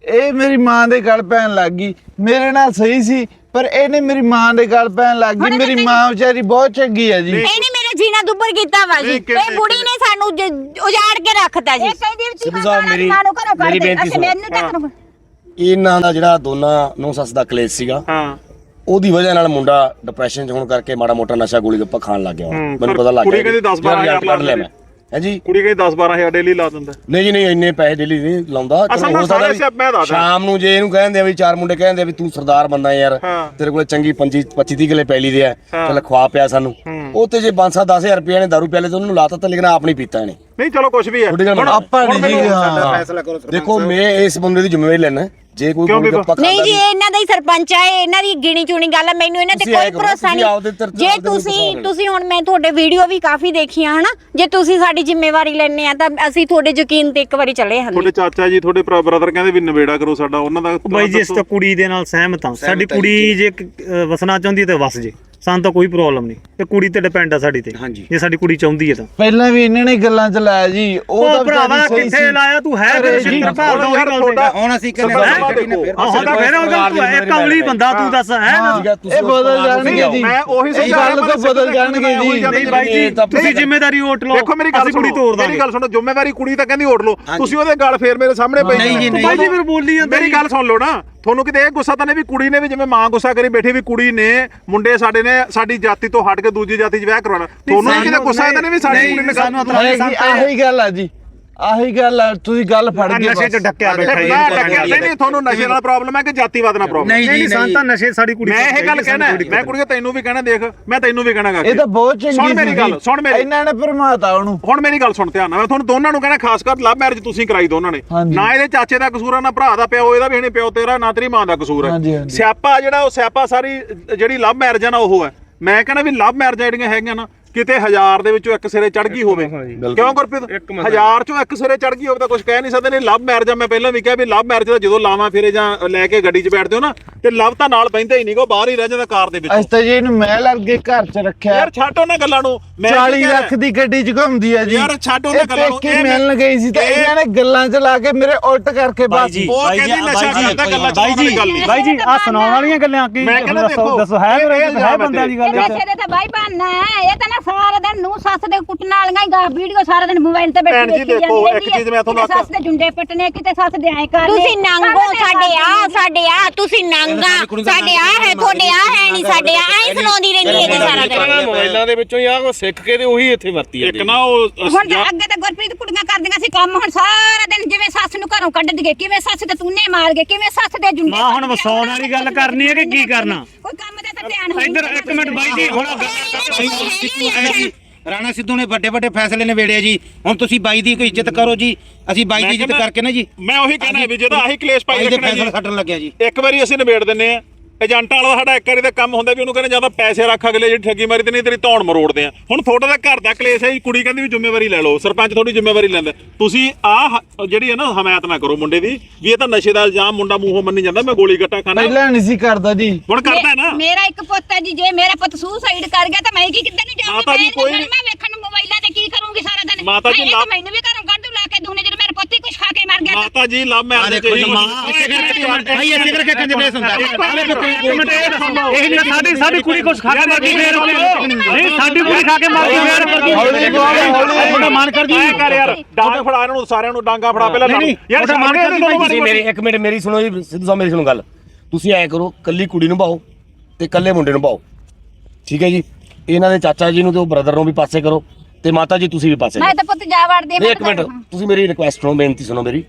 ਇਹ ਮੇਰੀ ਮਾਂ ਦੇ ਗਲ ਪੈਣ ਲੱਗ ਗਈ। ਮੇਰੇ ਨਾਲ ਸਹੀ ਸੀ ਪਰ ਇਹਨੇ ਮੇਰੀ ਮਾਂ ਦੇ ਗਲ ਪੈਣ ਲੱਗ ਗਈ। ਮੇਰੀ ਮਾਂ ਵਿਚਾਰੀ ਬਹੁਤ ਚੰਗੀ ਹੈ ਜੀ। ਇਹਨੇ ਮੇਰਾ ਜੀਣਾ ਦੁੱਬਰ ਕੀਤਾ ਵਾ ਜੀ। ਇਹ ਬੁੜੀ ਨੇ ਸਾਨੂੰ ਜ- ਉਜਾੜ ਕੇ ਰੱਖਤਾ ਜੀ। ਇਹ ਕਹਿੰਦੀ ਵੀ ਸਿੱਧੂ ਸਾਹਿਬ ਮੇਰੀ ਮਾਂ ਨੂੰ ਘਰੋਂ ਕੱਢ ਮੇਰੀ ਦੇ। ਬੇਨਤੀ ਅਸੀਂ ਸੁਣੋ। ਮੈਨੂੰ ਇਹਨਾਂ ਦਾ ਜਿਹੜਾ ਦੋਨਾਂ ਨੂੰ ਸੱਸ ਦਾ ਕਲੇਸ਼ ਸੀਗਾ ਹਾਂ। ਉਹਦੀ ਵਜ੍ਹਾ ਨਾਲ ਮੁੰਡਾ ਡਿਪਰੈਸ਼ਨ ਚ ਹੋਣ ਕਰਕੇ ਮਾੜਾ ਮੋਟਾ ਨਸ਼ਾ ਗੋਲੀ ਗੱਪਾ ਖਾਣ ਲੱਗ ਗਿਆ ਹੁਣ। ਹੂੰ, ਮੈਨੂੰ ਪਰ ਪਤਾ ਲੱਗ ਗਿਆ ਕੁੜੀ ਕਹਿੰਦੀ 10 12 ਹਜ਼ਾਰ ਕੱਢ ਲਿਆ ਮੈਂ। ਹੈ ਜੀ ਕੁੜੀ ਕਹਿੰਦੀ 10 12000 ਡੇਲੀ ਲਾ ਦਿੰਦਾ। ਨਹੀਂ ਜੀ ਨਹੀਂ ਇੰਨੇ ਪੈਸੇ ਡੇਲੀ ਨਹੀਂ ਲਾਉਂਦਾ। ਚਲੋ ਨਾਲ ਹੋ ਸਕਦਾ ਸਾਰੇ ਵੀ ਸਿਆਪ ਮੈਂ ਦੱਸਦਾ। ਸ਼ਾਮ ਨੂੰ ਜੇ ਇਹਨੂੰ ਕਹਿੰਦੇ ਆ ਵੀ ਚਾਰ ਮੁੰਡੇ ਕਹਿੰਦੇ ਆ ਵੀ ਤੂੰ ਸਰਦਾਰ ਬੰਦਾ ਯਾਰ। ਤੇਰੇ ਕੋਲੇ ਚੰਗੀ 25 25 30 ਕਿਲੇ ਪੈਲੀ ਦੇ ਆ। ਚੱਲ ਖਵਾ ਪਿਆ ਸਾਨੂੰ। ਉਹ ਤੇ ਜੇ 5 10000 ਰੁਪਏ ਨੇ ਦਾਰੂ ਪਿਆਲੇ ਤੇ ਉਹਨੂੰ ਲਾਤਾ ਤਾਂ ਲੇਕਿਨ ਆਪ ਨਹੀਂ ਪੀਤਾ ਇਹਨੇ। ਨਹੀਂ ਚਲੋ ਕੁਝ ਵੀ ਹੈ। ਹੁਣ- ਆਪਾਂ ਨਹੀਂ ਜੀ ਫੈਸਲਾ ਕਰੋ ਦੇਖੋ ਮੈਂ ਇਸ ਬੰਦੇ ਦੀ ਜ਼ਿੰਮੇਵਾਰੀ ਲੈਣਾ ਜੇ ਕੋਈ ਕਿਉਂ ਬੀਬਾ? ਖਾਂਦਾ ਨਹੀਂ ਜੀ ਇਹ ਇਹਨਾਂ ਦਾ ਹੀ ਸਰਪੰਚ ਆ ਇਹ ਇਹਨਾਂ ਦੀ ਗਿਣੀ ਚੁਣੀ ਗੱਲ ਆ ਮੈਨੂੰ ਇਹਨਾਂ ਤੇ ਤੁਸੀਂ ਕੋਈ ਕਰੋ, ਭਰੋਸਾ ਤੁਸੀਂ ਆਪਦੇ ਨਹੀਂ ਜੇ ਆਪਦੇ ਤੁਸੀਂ ਤੁਸੀਂ ਹੁਣ ਮੈਂ ਤੁਹਾਡੇ ਵੀਡੀਓ ਵੀ ਕਾਫੀ ਦੇਖੀਆਂ ਹਨਾ? ਜੇ ਤੁਸੀਂ ਸਾਡੀ ਜ਼ਿੰਮੇਵਾਰੀ ਲੈਣੇ ਆ ਤਾਂ ਅਸੀਂ ਤੁਹਾਡੇ ਯਕੀਨ ਤੇ ਇੱਕ ਵਾਰੀ ਚਲੇ ਹਾਂ। ਤੁਹਾਡੇ ਚਾਚਾ ਜੀ ਤੁਹਾਡੇ ਬ੍ਰਦਰ ਕਹਿੰਦੇ ਵੀ ਨਵੇੜਾ ਕਰੋ ਸਾਡਾ ਉਹਨਾਂ ਦਾ ਬਾਈ ਜੀ ਇਸ ਤਾਂ ਕੁੜੀ ਦੇ ਨਾਲ ਸਹਿਮਤ ਹਾਂ। ਸਾਡੀ ਕੁੜੀ ਜੇ ਕ- ਅਹ ਵਸਣਾ ਚਾਹੁੰਦੀ ਹੈ ਤੇ ਵਸ ਜੇ। ਸਾਨੂੰ ਤਾਂ ਕੋਈ ਪ੍ਰੋਬਲਮ ਨਹੀਂ। ਤੇ ਕੁੜੀ ਤੇ ਡਿਪੈਂਡ ਆ ਸਾਡੀ ਤੇ। ਜੇ ਸਾਡੀ ਕੁੜੀ ਚਾਹੁੰਦੀ ਹੈ ਤਾਂ। ਪਹਿਲਾਂ ਵੀ ਇਹਨਾਂ ਨੇ ਗੱਲਾਂ ਚ ਲਾਇਆ ਜੀ। ਉਹ ਉਹ ਤਾਂ ਭਰਾਵਾ ਵਿਚਾਰੀ ਸਹੀ ਕਿੱਥੇ ਸੀ। ਲਾਇਆ ਤੂੰ? ਹੈ ਅਰੇ ਫਿਰ ਜੀ, ਛਿੱਤਰ ਭਾਲ ਦਾ ਉਹੀ ਗੱਲ ਤੁਹਾਡਾ- ਤੇ ਹੁਣ ਅਸੀਂ ਕਹਿੰਦੇ ਫਿਰ। ਆਹ ਹੁੰਦਾ ਫਿਰ ਉਹ ਗੱਲ ਤੂੰ ਇਹ ਕਮਲੀ ਬੰਦਾ ਤੂੰ ਦੱਸ ਹੈ ਹਾਂ, ਹੈ, ਇਹ ਬਦਲ ਤੋਂ ਜਾਣਗੇ ਜੀ। ਮੈਂ ਉਹੀ ਇਹ ਸਮਝਾ ਗੱਲ ਰਿਹਾ, ਤੋਂ ਬਦਲ ਜਾਣਗੇ ਜੀ। ਨਹੀਂ ਬਾਈ ਜੀ ਇਹ ਤਾਂ ਤੁਸੀਂ ਜ਼ਿੰਮੇਵਾਰੀ ਓਟ ਲਓ। ਦੇਖੋ ਮੇਰੀ ਗੱਲ ਅਸੀਂ ਕੁੜੀ ਸੁਣੋ ਤੋੜ ਮੇਰੀ ਗੱਲ ਸੁਣੋ ਜ਼ਿੰਮੇਵਾਰੀ ਕੁੜੀ ਤਾਂ ਕਹਿੰਦੀ ਓੜ ਲਓ। ਤੁਸੀਂ ਉਹਦੇ ਗੱਲ ਫੇਰ ਮੇਰੇ ਸਾਹਮਣੇ ਪਈ ਨਹੀਂ ਜੀ, ਨਹੀਂ। ਬਾਈ ਜੀ ਫਿਰ ਬੋਲੀ ਜਾਂਦੇ ਮੇਰੀ ਗੱਲ ਸੁਣ ਲਓ ਨਾ। ਤੁਹਾਨੂੰ ਕਿਤੇ ਇਹ ਗੁੱਸਾ ਤਾਂ ਨਹੀਂ ਵੀ ਕੁੜੀ ਨੇ ਵੀ ਜਿਵੇਂ ਮਾਂ ਗੁੱਸਾ ਕਰੀ ਬੈਠੀ ਵੀ ਕੁੜੀ ਨੇ ਮੁੰਡੇ ਸਾਡੇ ਨੇ ਸਾਡੀ ਜਾਤੀ ਤੋਂ ਹਟ ਕੇ ਦੂਜੀ ਜਾਤੀ 'ਚ ਵਿਆਹ ਕਰਾਉਣਾ ਤੁਹਾਨੂੰ ਕਿਤੇ ਗੁੱਸਾ ਤਾਂ ਨਹੀਂ ਵੀ ਸਾਡੀ ਕੁੜੀ ਨੇ ਸਾਨੂੰ ਆਹੀ ਗੱਲ ਆ ਜੀ। ਆਹੀ ਗੱਲ ਆ ਤੁਸੀਂ ਗੱਲ ਫੜ ਗਏ ਨਸ਼ੇ ਚ। ਡੱਕਿਆ ਬੈਠਾ ਜੀ ਮੈਂ ਲੱਗਿਆ ਨਹੀਂ ਨਹੀਂ ਤੁਹਾਨੂੰ ਨਸ਼ੇ ਨਾਲ ਪ੍ਰੋਬਲਮ ਹੈ ਕਿ ਜਾਤੀਵਾਦ ਨਾਲ ਪ੍ਰੋਬਲਮ ਨਹੀਂ ਨਹੀਂ ਸਾਨੂੰ ਤਾਂ ਨਸ਼ੇ ਸਾਡੀ ਕੁੜੀ ਮੈਂ ਇਹ ਗੱਲ ਕਹਿਣਾ ਮੈਂ ਕੁੜੀਏ ਤੈਨੂੰ ਵੀ ਕਹਿਣਾ ਦੇਖ ਮੈਂ ਤੈਨੂੰ ਵੀ ਕਹਿਣਾ ਗਾ ਇਹ ਤਾਂ ਬਹੁਤ ਚੰਗੀ ਸੁਣ ਮੇਰੀ ਗੱਲ। ਸੁਣ ਮੇਰੀ। ਇਹਨਾਂ ਨੇ ਭਰਮਾਤਾ ਉਹਨੂੰ। ਹੁਣ ਮੇਰੀ ਗੱਲ ਸੁਣ ਧਿਆਨ ਨਾਲ ਮੈਂ ਤੁਹਾਨੂੰ ਦੋਨਾਂ ਨੂੰ ਕਹਿਣਾ ਖਾਸ ਕਰ ਲਵ ਮੈਰਿਜ ਤੁਸੀਂ ਕਰਾਈ ਦੋਨਾਂ ਨੇ। ਨਾ ਇਹਦੇ ਚਾਚੇ ਦਾ ਕਸੂਰ ਆ ਨਾ ਭਰਾ ਦਾ ਪਿਓ ਇਹਦਾ ਵੀ ਨਹੀਂ ਪਿਓ ਤੇਰਾ ਨਾ ਤੇਰੀ ਮਾਂ ਦਾ ਕਸੂਰ ਹੈ। ਸਿਆਪਾ ਜਿਹੜਾ ਉਹ ਸਿਆਪਾ ਸਾਰੀ ਜਿਹੜੀ ਲਵ ਮੈਰਿਜ ਆ ਨਾ ਉਹ ਹੈ। ਮੈਂ ਕਹਿੰਦਾ ਵੀ ਲਵ ਮੈਰਿਜ ਜਿਹੜੀਆਂ ਹੈਗੀਆਂ ਨਾ ਕਿਤੇ ਹਜ਼ਾਰ ਦੇ ਵਿੱਚੋਂ ਇੱਕ ਸਿਰੇ ਚੜ ਗਈ ਹੋਵੇ। ਕਿਉਂ ਗੁਰਪ੍ਰੀਤ? ਹਜ਼ਾਰ ਚੋਂ ਇੱਕ ਸਿਰੇ ਚੜ ਗਈ ਹੋਵੇ ਤਾਂ ਕੁਝ ਕਹਿ ਨਹੀਂ ਸਕਦੇ ਨੇ। ਲਵ ਮੈਰਿਜ ਆ ਮੈਂ ਪਹਿਲਾਂ ਵੀ ਕਿਹਾ ਵੀ ਲਵ ਮੈਰਿਜ ਦਾ ਜਦੋਂ ਲਾਵਾਂ ਫੇਰੇ ਜਾਂ ਲੈ ਕੇ ਗੱਡੀ 'ਚ ਬੈਠਦੇ ਹੋ ਨਾ ਤੇ ਲਵ ਤਾਂ ਨਾਲ ਬੈਂਦਾ ਹੀ ਨਹੀਂਗਾ ਬਾਹਰ ਹੀ ਰਹਿ ਜਾਂਦਾ ਕਾਰ ਦੇ ਵਿੱਚ। ਅਸੀਂ ਤਾਂ ਜੀ ਇਹਨੂੰ ਮਹਿਲ ਅੱਗੇ ਘਰ ਚ ਰੱਖਿਆ। ਯਾਰ ਛੱਡ ਉਹਨਾਂ ਗੱਲਾਂ ਨੂੰ। ਮੈਂ ਕੀ 40 ਕਹਿ ਲੱਖ ਦੀ ਗੱਡੀ ਚ ਘੁੰਮਦੀ ਆ ਜੀ। ਯਾਰ ਛੱਡ ਉਹਨਾਂ ਗੱਲਾਂ ਨੂੰ, ਇਹ ਮਿਲਣ ਗਈ ਸੀ ਤਾਂ ਇਹ- ਇਹਨਾਂ ਨੇ ਗੱਲਾਂ ਚ ਲਾ ਕੇ ਮੇਰੇ ਉਲਟ ਕਰਕੇ ਜੀ ਉਹ ਕਹਿੰਦੀ ਨਸ਼ਾ ਬਾਈ ਜੀ ਕਰਦਾ ਗੱਲਾਂ ਚ ਬਾਈ ਆਉਣ ਵਾਲੀ ਜੀ ਗੱਲ ਨਹੀਂ। ਬਾਈ ਜੀ ਆ ਸੁਣਾਉਣ ਵਾਲੀਆਂ ਗੱਲਾਂ ਕੀ? ਮੈਂ ਕਹਿੰਦਾ ਦੱਸੋ ਦੇਖੋ, ਦੱਸੋ ਹੈ ਇਹ- ਮੇਰੇ ਇਹ ਹੈ ਇਲਜ਼ਾਮ ਬੰਦਿਆਂ ਦੀ ਗੱਲ ਹੈ। ਨਸ਼ੇ ਦੇ ਤਾਂ ਬਾਈ ਬਹਾਨਾ ਹੈ ਇਹ ਤਾਂ ਨਾ ਸਾਰਾ ਦਿਨ ਨੂੰ ਸੱਸ ਦੇ ਕੁੱਟਣ ਵਾਲੀਆਂ ਹੀ ਗਾ ਵੀਡੀਓ ਸਾਰਾ ਦਿਨ ਮੋਬਾਈਲ ਤੇ ਭੈਣ ਬੈਠੀ ਜੀ, ਦੇਖੀ ਦੇਖੋ, ਜਾਂਦੀ ਇੱਕ ਚੀਜ਼ ਮੈਂ ਤੁਹਾਨੂੰ ਸੱਸ ਦੇ ਜੁੰਡੇ ਪਟਨੇ ਕਿਤੇ ਸੱਸ ਦੇ ਐ ਕਰ ਤੁਸੀਂ ਨੰਗੋ ਸਾਡੇ ਆ ਸਾਡੇ ਆ ਤੁਸੀਂ ਨੰਗਾ ਸਾਡੇ ਆ। ਹੈ ਤੁਹਾਡੇ ਆ ਹੈ ਨਹੀਂ ਸਾਡੇ ਆ ਐਂ ਸੁਣਾਉਂਦੀ ਰਹਿੰਦੀ ਹੈ ਜੀ ਸਾਰਾ ਦਿਨ। ਮੋਬਾਈਲਾਂ ਦੇ ਵਿੱਚੋਂ ਹੀ ਆ ਕੋ ਸਿੱਖ ਕੇ ਤੇ ਉਹੀ ਇੱਥੇ ਵਰਤੀ ਇੱਕ ਨਾ ਉਹ ਹੁਣ ਤਾਂ ਅੱਗੇ ਤਾਂ ਗੁਰਪ੍ਰੀਤ ਕੁੜੀਆਂ ਕਰਦੀਆਂ ਸੀ ਕੰਮ ਹੁਣ ਸਾਰਾ ਦਿਨ ਜਿਵੇਂ ਸੱਸ ਨੂੰ ਘਰੋਂ ਕੱਢ ਦਈਏ ਕਿਵੇਂ ਸੱਸ ਤੇ ਤੂਨੇ ਮਾਰ ਗਏ ਕਿਵੇਂ ਸੱਸ ਦੇ ਜੁੰਡੇ ਮਾਂ ਹੁਣ ਵਸਾਉਣ ਵਾਲੀ ਗੱਲ ਕਰਨੀ ਹੈ ਕਿ ਕੀ ਕਰਨਾ? ਕੋਈ ਕੰਮ ਦੇ ਤਾਂ ਧਿਆਨ ਇੱਧਰ ਇੱਕ ਮਿੰਟ ਬਾਈ ਜੀ ਹੁਣ ਰਾਣਾ ਸਿੱਧੂ ਨੇ ਵੱਡੇ ਵੱਡੇ ਫੈਸਲੇ ਨਿਬੇੜੇ ਜੀ। ਹੁਣ ਤੁਸੀਂ ਬਾਈ ਦੀ ਕੋਈ ਇੱਜ਼ਤ ਕਰੋ ਜੀ। ਅਸੀਂ ਬਾਈ ਦੀ ਇੱਜ਼ਤ ਕਰਕੇ ਨਾ ਜੀ। ਮੈਂ ਉਹੀ ਕਹਿਣਾ ਵੀ ਜਿਹਦਾ ਆਹੀ ਕਲੇਸ਼ ਪਾਈ ਬਾਈ ਦੇ ਰੱਖਣਾ ਫੈਸਲੇ ਜੀ ਖੱਟਣ ਲੱਗਿਆ ਜੀ। ਇੱਕ ਵਾਰੀ ਅਸੀਂ ਨਿਬੇੜ ਦਿੰਨੇ ਆ ਏਜੰਟ ਵਾਲਾ ਸਾਡਾ ਇੱਕ ਵਾਰੀ ਦਾ ਕੰਮ ਹੁੰਦਾ ਵੀ ਉਹਨੂੰ ਕਹਿੰਦੇ ਜਾਂ ਤਾਂ ਪੈਸੇ ਰੱਖ ਅਗਲੇ ਜਿਹੜੀ ਠੱਗੀ ਮਾਰੀ ਤੇ ਨਹੀਂ ਤੇਰੀ ਧੌਣ ਮਰੋੜਦੇ ਆ। ਹੁਣ ਤੁਹਾਡਾ ਤਾਂ ਘਰ ਦਾ ਕਲੇਸ਼ ਹੈ ਜੀ ਕੁੜੀ ਕਹਿੰਦੀ ਵੀ ਜ਼ਿੰਮੇਵਾਰੀ ਲੈ ਲਓ ਸਰਪੰਚ ਤੁਹਾਡੀ ਜ਼ਿੰਮੇਵਾਰੀ ਲੈਂਦਾ। ਤੁਸੀਂ ਆਹ ਜਿਹੜੀ ਹੈ ਨਾ ਹਮਾਇਤ ਨਾ ਕਰੋ ਮੁੰਡੇ ਦੀ ਵੀ ਇਹ ਤਾਂ ਨਸ਼ੇ ਦਾ ਇਲਜ਼ਾਮ ਮੁੰਡਾ ਮੂੰਹੋਂ ਮੰਨੀ ਜਾਂਦਾ ਮੈਂ ਗੋਲੀ ਗੱਟਾ ਖਾਣਾ। ਪਹਿਲਾਂ ਨਹੀਂ ਸੀ ਕਰਦਾ ਜੀ। ਹੁਣ ਕਰਦਾ ਹੈ ਨਾ ਮੇਰਾ ਇੱਕ ਪੁੱਤ ਹੈ ਜੀ ਜੇ ਮੇਰਾ ਪੁੱਤ ਸੁਸਾਈਡ ਕਰ ਗਿਆ ਤਾਂ ਮੈਂ ਕੀ ਕਿੱਦਾਂ ਨੂੰ ਜਾਊਂਗੀ ਮਾਤਾ ਜੀ, ਮੈਂ ਕੋਈ- ਮੈਂ ਵੇਖਣ ਨੂੰ ਮੋਬਾਈਲਾਂ ਤੇ ਕੀ ਕਰੂੰਗੀ ਸਾਰਾ ਦਿਨ। ਮਾਤਾ ਜੀ, ਮੈਨੂੰ ਵੀ ਘਰੋਂ ਕੱਢ ਦੂ ਲਾ ਕੇ ਦੂਨੇ ਜਦੋਂ ਮੇਰਾ ਪੁੱਤ ਹੀ ਕੁਛ ਖਾ ਗਿਆ ਮਾਤਾ ਜੀ ਲਵ ਮੈਰਿਜ ਤੇ ਭਾਈ ਇੱਥੇ ਕਰਕੇ ਕੰਜ ਬਲੇਸ ਹੁੰਦਾ ਇਹ ਨਹੀਂ ਸਾਡੀ ਸਾਡੀ ਕੁੜੀ ਕੁਛ ਖਾ ਕੇ ਮਰ ਗਈ ਫੇਰ ਨਹੀਂ ਸਾਡੀ ਕੁੜੀ ਖਾ ਕੇ ਮਰ ਗਈ ਫੇਰ। ਤੁਹਾਡਾ ਮਨ ਕਰ ਐ ਕਰ ਯਾਰ ਡਾਂਗ ਫੜਾ ਇਹਨਾਂ ਨੂੰ ਸਾਰਿਆਂ ਨੂੰ ਡਾਂਗਾ ਫੜਾ ਪਹਿਲਾਂ ਨਹੀਂ, ਯਾਰ ਮਨ ਕਰਦੀ ਦੇ ਮੇਰੇ ਇੱਕ ਮਿੰਟ ਮੇਰੀ ਸੁਣੋ ਜੀ ਸਿੱਧੂ ਸਾਹਿਬ ਮੇਰੀ ਸੁਣੋ ਗੱਲ। ਤੁਸੀਂ ਐ ਕਰੋ ਕੱਲੀ ਕੁੜੀ ਨੂੰ ਪਾਓ ਤੇ ਕੱਲੇ ਮੁੰਡੇ ਨੂੰ ਪਾਓ ਠੀਕ ਹੈ ਜੀ? ਇਹਨਾਂ ਦੇ ਚਾਚਾ ਜੀ ਨੂੰ ਤੇ ਉਹ ਬ੍ਰਦਰ ਨੂੰ ਵੀ ਪਾਸੇ ਕਰੋ। ਤੇ ਮਾਤਾ ਜੀ ਤੁਸੀਂ ਵੀ ਪਾਸੇ ਮੈਂ ਤਾਂ ਪੁੱਤ ਜਾ ਵੜਦੀ ਆ, ਨਹੀਂ ਮੈਂ ਇੱਕ ਤਾਂ- ਮਿੰਟ ਤੁਸੀਂ ਮੇਰੀ ਰਿਕੁਐਸਟ ਸੁਣੋ ਬੇਨਤੀ ਸੁਣੋ ਮੇਰੀ।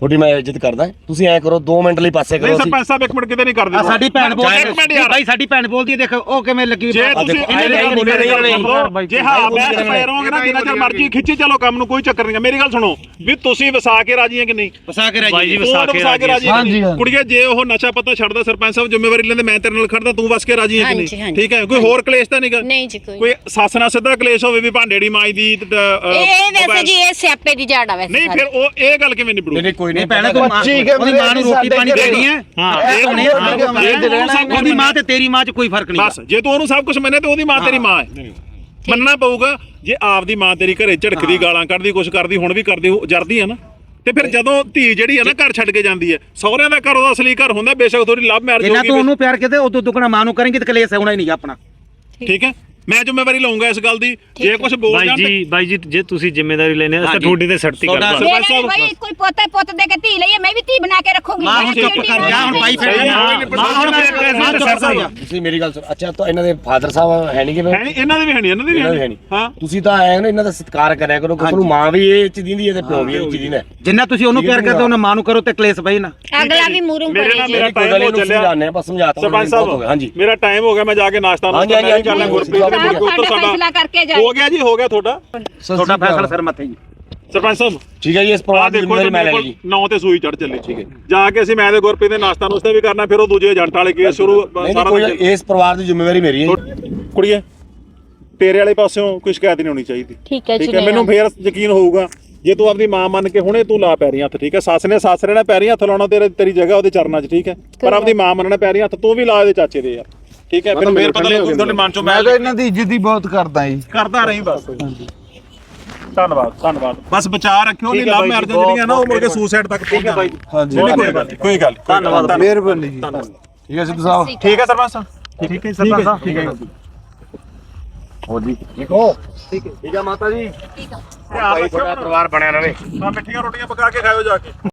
ਤੁਹਾਡੀ ਮੈਂ ਇੱਜ਼ਤ ਕਰਦਾ। ਤੁਸੀਂ ਐ ਕਰੋ 2 ਮਿੰਟ ਲਈ ਪਾਸੇ ਨਹੀਂ ਕਰੋ ਅਸੀਂ। ਸਰਪੰਚ ਸਾਹਿਬ ਇੱਕ ਮਿੰਟ ਕਿਤੇ ਨਹੀਂ ਕਰਦੇ। ਆ ਸਾਡੀ ਭੈਣ ਬੋਲਦੀ ਭਾਈ ਸਾਡੀ ਭੈਣ ਬੋਲਦੀ ਹੈ ਦੇਖੋ ਉਹ ਕਿਵੇਂ ਲੱਗੀ ਜੇ ਤੁਸੀਂ ਦੇਖੋ, ਇਹਨੇ ਨਹੀਂ, ਗੱਲ ਨਹੀਂ, ਨਹੀਂ, ਨਹੀਂ ਜੇ ਹਾਂ ਬੈਠ ਪਏ ਰਹੋਗੇ ਨਾ ਜਿੰਨਾ ਚਿਰ ਮਰਜ਼ੀ ਖਿੱਚੀ ਚਲੋ ਕੰਮ ਨੂੰ ਕੋਈ ਚੱਕਰ ਨਹੀਂ ਮੇਰੀ ਗੱਲ ਸੁਣੋ ਵੀ ਤੁਸੀਂ ਵਸਾ ਕੇ ਰਾਜੀ ਹੈ ਕਿ ਨਹੀਂ? ਵਸਾ ਕੇ ਬਾਈ ਜੀ ਰਾਜੀ ਵਸਾ ਕੇ ਰਾਜੀ ਹਾਂਜੀ, ਨਹੀਂ? ਕੁੜੀਏ ਜੇ ਉਹ ਨਸ਼ਾ ਪਤਾ ਛੱਡਦਾ ਸਰਪੰਚ ਸਾਹਿਬ ਜ਼ਿੰਮੇਵਾਰੀ ਲੈਂਦੇ ਮੈਂ ਤੇਰੇ ਨਾਲ ਖੜਦਾ ਤੂੰ ਵਸ ਕੇ ਰਾਜੀ ਹੈ ਕਿ ਨਹੀਂ। ਠੀਕ ਹੈ? ਕੋਈ ਹੋਰ ਕਲੇਸ਼ ਤਾਂ ਨਹੀਂਗਾ ਨਹੀਂ ਜੀ ਕੋਈ। ਕੋਈ ਸੱਸ ਨਾਲ ਸਿੱਧਾ ਕਲੇਸ਼ ਹੋਵੇ ਵੀ ਭਾਂਡੇੜੀ ਤੇ, ਅ, ਇਹ ਵੈਸੇ ਜੀ ਇਹ ਸਿਆਪੇ ਦੀ ਆ ਵੈਸੇ ਨਹੀਂ। ਫਿਰ ਉਹ ਇਹ ਗੱਲ ਕਿਵੇਂ ਨਿਬੜੂ ਨਹੀਂ ਨਹੀਂ ਕੋਈ ਨਹੀਂ ਭੈਣੇ ਤੂੰ ਮਾਂ ਬੱਚੀ ਕੇ ਉਹਦੀ ਮਾਂ ਨੂੰ ਰੋਟੀ ਪਾਣੀ ਦੇਣੀ ਹੈ। ਹਾਂ ਇਹ ਉਹਨੇ ਉਹਦੀ ਮਾਂ ਤੇ ਤੇਰੀ ਮਾਂ 'ਚ ਕੋਈ ਫ਼ਰਕ ਨਹੀਂ। ਬਸ ਜੇ ਤੂੰ ਉਹਨੂੰ ਸਭ ਕੁਝ ਮੰਨੇ ਤੇ ਉਹਦੀ ਮਾਂ ਤੇਰੀ ਮਾਂ ਹੈ। ਮੰਨਣਾ ਪਊਗਾ ਜੇ ਆਪਦੀ ਮਾਂ ਤੇਰੀ ਘਰੇ ਝੜਕਦੀ ਗਾਲਾਂ ਕੱਢਦੀ ਕੁਛ ਕਰਦੀ ਹੁਣ ਵੀ ਕਰਦੀ ਜਰਦੀ ਹੈ ਨਾ। ਤੇ ਫਿਰ ਜਦੋਂ ਧੀ ਜਿਹੜੀ ਹੈ ਨਾ ਘਰ ਛੱਡ ਕੇ ਜਾਂਦੀ ਹੈ। ਸਹੁਰਿਆਂ ਦਾ ਘਰ ਉਹਦਾ ਅਸਲੀ ਘਰ ਹੁੰਦਾ ਬੇਸ਼ੱਕ ਥੋੜੀ ਲਵ ਮੈਰਿਜ ਹੋਗੀ ਤੂੰ ਉਹਨੂੰ ਪਿਆਰ ਕਰਦੇ ਉਦੋਂ ਦੁੱਗਣਾ ਮਾਂ ਨੂੰ ਕਰੇਂਗੇ ਤੇ ਕਲੇਸ਼ ਹੋਣਾ ਹੀ ਨਹੀਂ ਆਪਣਾ। ਠੀਕ ਹੈ? ਮੈਂ ਜ਼ਿੰਮੇਵਾਰੀ ਲਵਾਂਗਾ ਇਸ ਗੱਲ ਦੀ। ਜੇ ਕੁਝ ਬੋਲ ਬਾਈ ਜਾਣ ਤੇ- ਜੀ ਬਾਈ ਜੀ ਜੇ ਤੁਸੀਂ ਜ਼ਿੰਮੇਵਾਰੀ ਲੈਣੇ ਅਸੀਂ ਤੁਹਾਡੇ ਤੇ ਸੜਤੀ ਤੁਹਾਡਾ- ਕਰਦਾ ਸਰਪੰਚ ਸਾਹਿਬ ਬਈ ਕੋਈ ਪੋਤਾ ਪੁੱਤ ਦੇ ਕੇ ਧੀ ਲਈਏ ਮੈਂ ਵੀ ਧੀ ਬਣਾ ਕੇ ਰੱਖੂਗੀ। ਮਾਂ ਹੁਣ ਚੁੱਪ ਕਰ ਜਾ ਹੁਣ ਪਾਈ ਫਿਰ ਹੈ। ਮਾਂ ਹੁਣ ਮਾਂ ਚੁੱਪ ਕਰ ਜਾ ਤੁਸੀਂ ਮੇਰੀ ਗੱਲ ਸੁਣ। ਅੱਛਾ ਤਾਂ ਇਹਨਾਂ ਦੇ ਫਾਦਰ ਸਾਹਿਬ ਹੈ ਨਹੀਂ ਕਿ ਹੈ ਨਹੀਂ ਇਹਨਾਂ ਦੇ ਵੀ ਹੈ ਨਹੀਂ ਇਹਨਾਂ ਦੇ ਵੀ ਇਹਨਾਂ ਦੇ ਹੈ ਹੈ ਨਹੀਂ। ਹਾਂ। ਤੁਸੀਂ ਤਾਂ ਐ ਨਾ ਇਹਨਾਂ ਦਾ ਸਤਿਕਾਰ ਕਰਿਆ ਕਰੋ ਕਿ ਤੁਹਾਨੂੰ ਮਾਂ ਵੀ ਇਹ ਚ ਦਿੰਦੀ ਹੈ ਤੇ ਪਿਓ ਵੀ ਇਹ ਚ ਦਿੰਦਾ ਹੈ। ਜਿੰਨਾ ਤੁਸੀਂ ਉਹਨੂੰ ਪਿਆਰ ਕਰਦੇ ਉਹਨਾਂ ਮਾਂ ਨੂੰ ਕਰੋ ਤੇ ਕਲੇਸ਼ ਪਈ ਨਾ। ਅਗਲਾ ਵੀ ਮੂਰੂ ਮੇਰੇ ਨਾਲ ਕਰੇ ਮੇਰਾ ਕੋਈ ਟਾਈਮ ਹੋ ਚੱਲਿਆ ਸਮਝਾਉਂਦੇ ਆਪਾਂ ਸਮਝਾਤਾ ਸਰਪੰਚ ਹੋ ਸਾਹਿਬ ਹਾਂਜੀ। ਮੇਰਾ ਟਾਈਮ ਹੋ ਗਿਆ ਮੈਂ ਜਾ ਕੇ ਨਾਸ਼ਤਾ ਹਾਂਜੀ, ਹਾਂਜੀ, ਗੁਰਪ੍ਰੀਤ ਸਾਡਾ ਫੈਸਲਾ ਕਰਕੇ ਜਾਏ। ਹੋ ਗਿਆ ਜੀ ਹੋ ਗਿਆ ਤੁਹਾਡਾ। ਤੁਹਾਡਾ ਫੈਸਲਾ ਸਰ ਮੱਥੇ ਜੀ। ਸਰਪੰਚ ਸਾਹਿਬ। ਠੀਕ ਹੈ ਜੀ ਇਸ ਆ ਪਰਿਵਾਰ ਦੀ ਦੇਖੋ ਜ਼ਿੰਮੇਵਾਰੀ ਮੈਂ ਲੈ ਲਈ ਜੀ। ਨੌ ਤੇ ਸੂਈ ਚੜ ਚੱਲੀ। ਠੀਕ ਹੈ ਜਾ। ਕੇ ਅਸੀਂ ਮੈਂ ਤੇ ਗੁਰਪ੍ਰੀਤ ਦੇ ਨਾਸ਼ਤਾ ਨੁਸਤਾ ਵੀ ਕਰਨਾ ਫਿਰ ਉਹ ਦੂਜੇ ਏਜੰਟ ਵਾਲੇ ਕੇਸ ਸ਼ੁਰੂ ਨਹੀਂ ਨਹੀਂ ਸਾਰਾ ਕੋਈ ਕੁਝ- ਇਸ ਪਰਿਵਾਰ ਦੀ ਜ਼ਿੰਮੇਵਾਰੀ ਮੇਰੀ ਹੈ ਜੀ। ਕੁੜੀਏ ਤੇਰੇ ਵਾਲੇ ਪਾਸਿਓਂ ਕੋਈ ਸ਼ਿਕਾਇਤ ਨਹੀਂ ਹੋਣੀ ਚਾਹੀਦੀ। ਠੀਕ ਹੈ ਜੀ ਮੈਨੂੰ ਫੇਰ ਯਕੀਨ ਹੋਊਗਾ ਜੇ ਤੂੰ ਆਪਣੀ ਮਾਂ ਮੰਨ ਕੇ ਹੁਣੇ ਤੂੰ ਲਾ ਪੈਰੀ ਹੱਥ ਠੀਕ ਹੈ? ਸੱਸ ਨੇ ਸਾਸਰੇ ਨੇ ਪੈਰੀ ਹੱਥ ਲਾਉਣਾ ਤੇਰੇ ਤੇਰੀ ਜਗ੍ਹਾ ਉਹਦੇ ਚਰਨਾਂ 'ਚ ਠੀਕ ਹੈ? ਪਰ ਆਪਣੀ ਮਾਂ ਮੰਨਣਾ ਪੈਰੀ ਹੱਥ ਤੂੰ ਵੀ ਲਾ ਇਹਦੇ ਚਾਚੇ ਦੇ ਯਾਰ। ਠੀਕ ਹੈ ਫਿਰ ਫੇਰ ਪਤਾ ਲੱਗੂ ਤੁਹਾਡੇ ਮਨ 'ਚੋਂ ਮੈਂ ਮੈਂ ਤਾਂ ਇਹਨਾਂ ਦੀ ਇੱਜ਼ਤ ਹੀ ਬਹੁਤ ਕਰਦਾ ਜੀ। ਕਰਦਾ ਰਹੀ ਬਸ। ਧੰਨਵਾਦ ਧੰਨਵਾਦ। ਬਸ ਬਚਾ ਰੱਖਿਓ ਨਹੀਂ ਲਵ ਮੈਰਿਜ ਜਿਹੜੀਆਂ ਨਾ ਉਹ ਮੁੜ ਕੇ ਸੁਸਾਈਡ ਤੱਕ ਪਹੁੰਚ ਜਾਂਦੀਆਂ ਹਾਂਜੀ। ਨਹੀਂ, ਕੋਈ ਗੱਲ ਨਹੀਂ, ਕੋਈ ਗੱਲ। ਧੰਨਵਾਦ। ਮਿਹਰਬਾਨੀ ਜੀ। ਠੀਕ ਹੈ ਸਿੱਧੂ ਸਾਹਿਬ। ਠੀਕ ਹੈ। ਸਰਪੰਚ ਸਾਹਿਬ? ਠੀਕ ਹੈ ਸਰਦਾਰ ਸਾਹਿਬ। ਠੀਕ ਹੈ ਹੋ ਜੀ? ਠੀਕ ਹੋ? ਠੀਕ ਹੈ। ਮਾਤਾ ਜੀ। ਧਿਆਨ ਰੱਖਿਓ ਪਰਿਵਾਰ ਬਣਿਆ ਰਵੇ ਆ ਮਿੱਠੀਆਂ ਰੋਟੀਆਂ ਪਕਾ ਕੇ ਖਾਇਓ ਜਾ ਕੇ।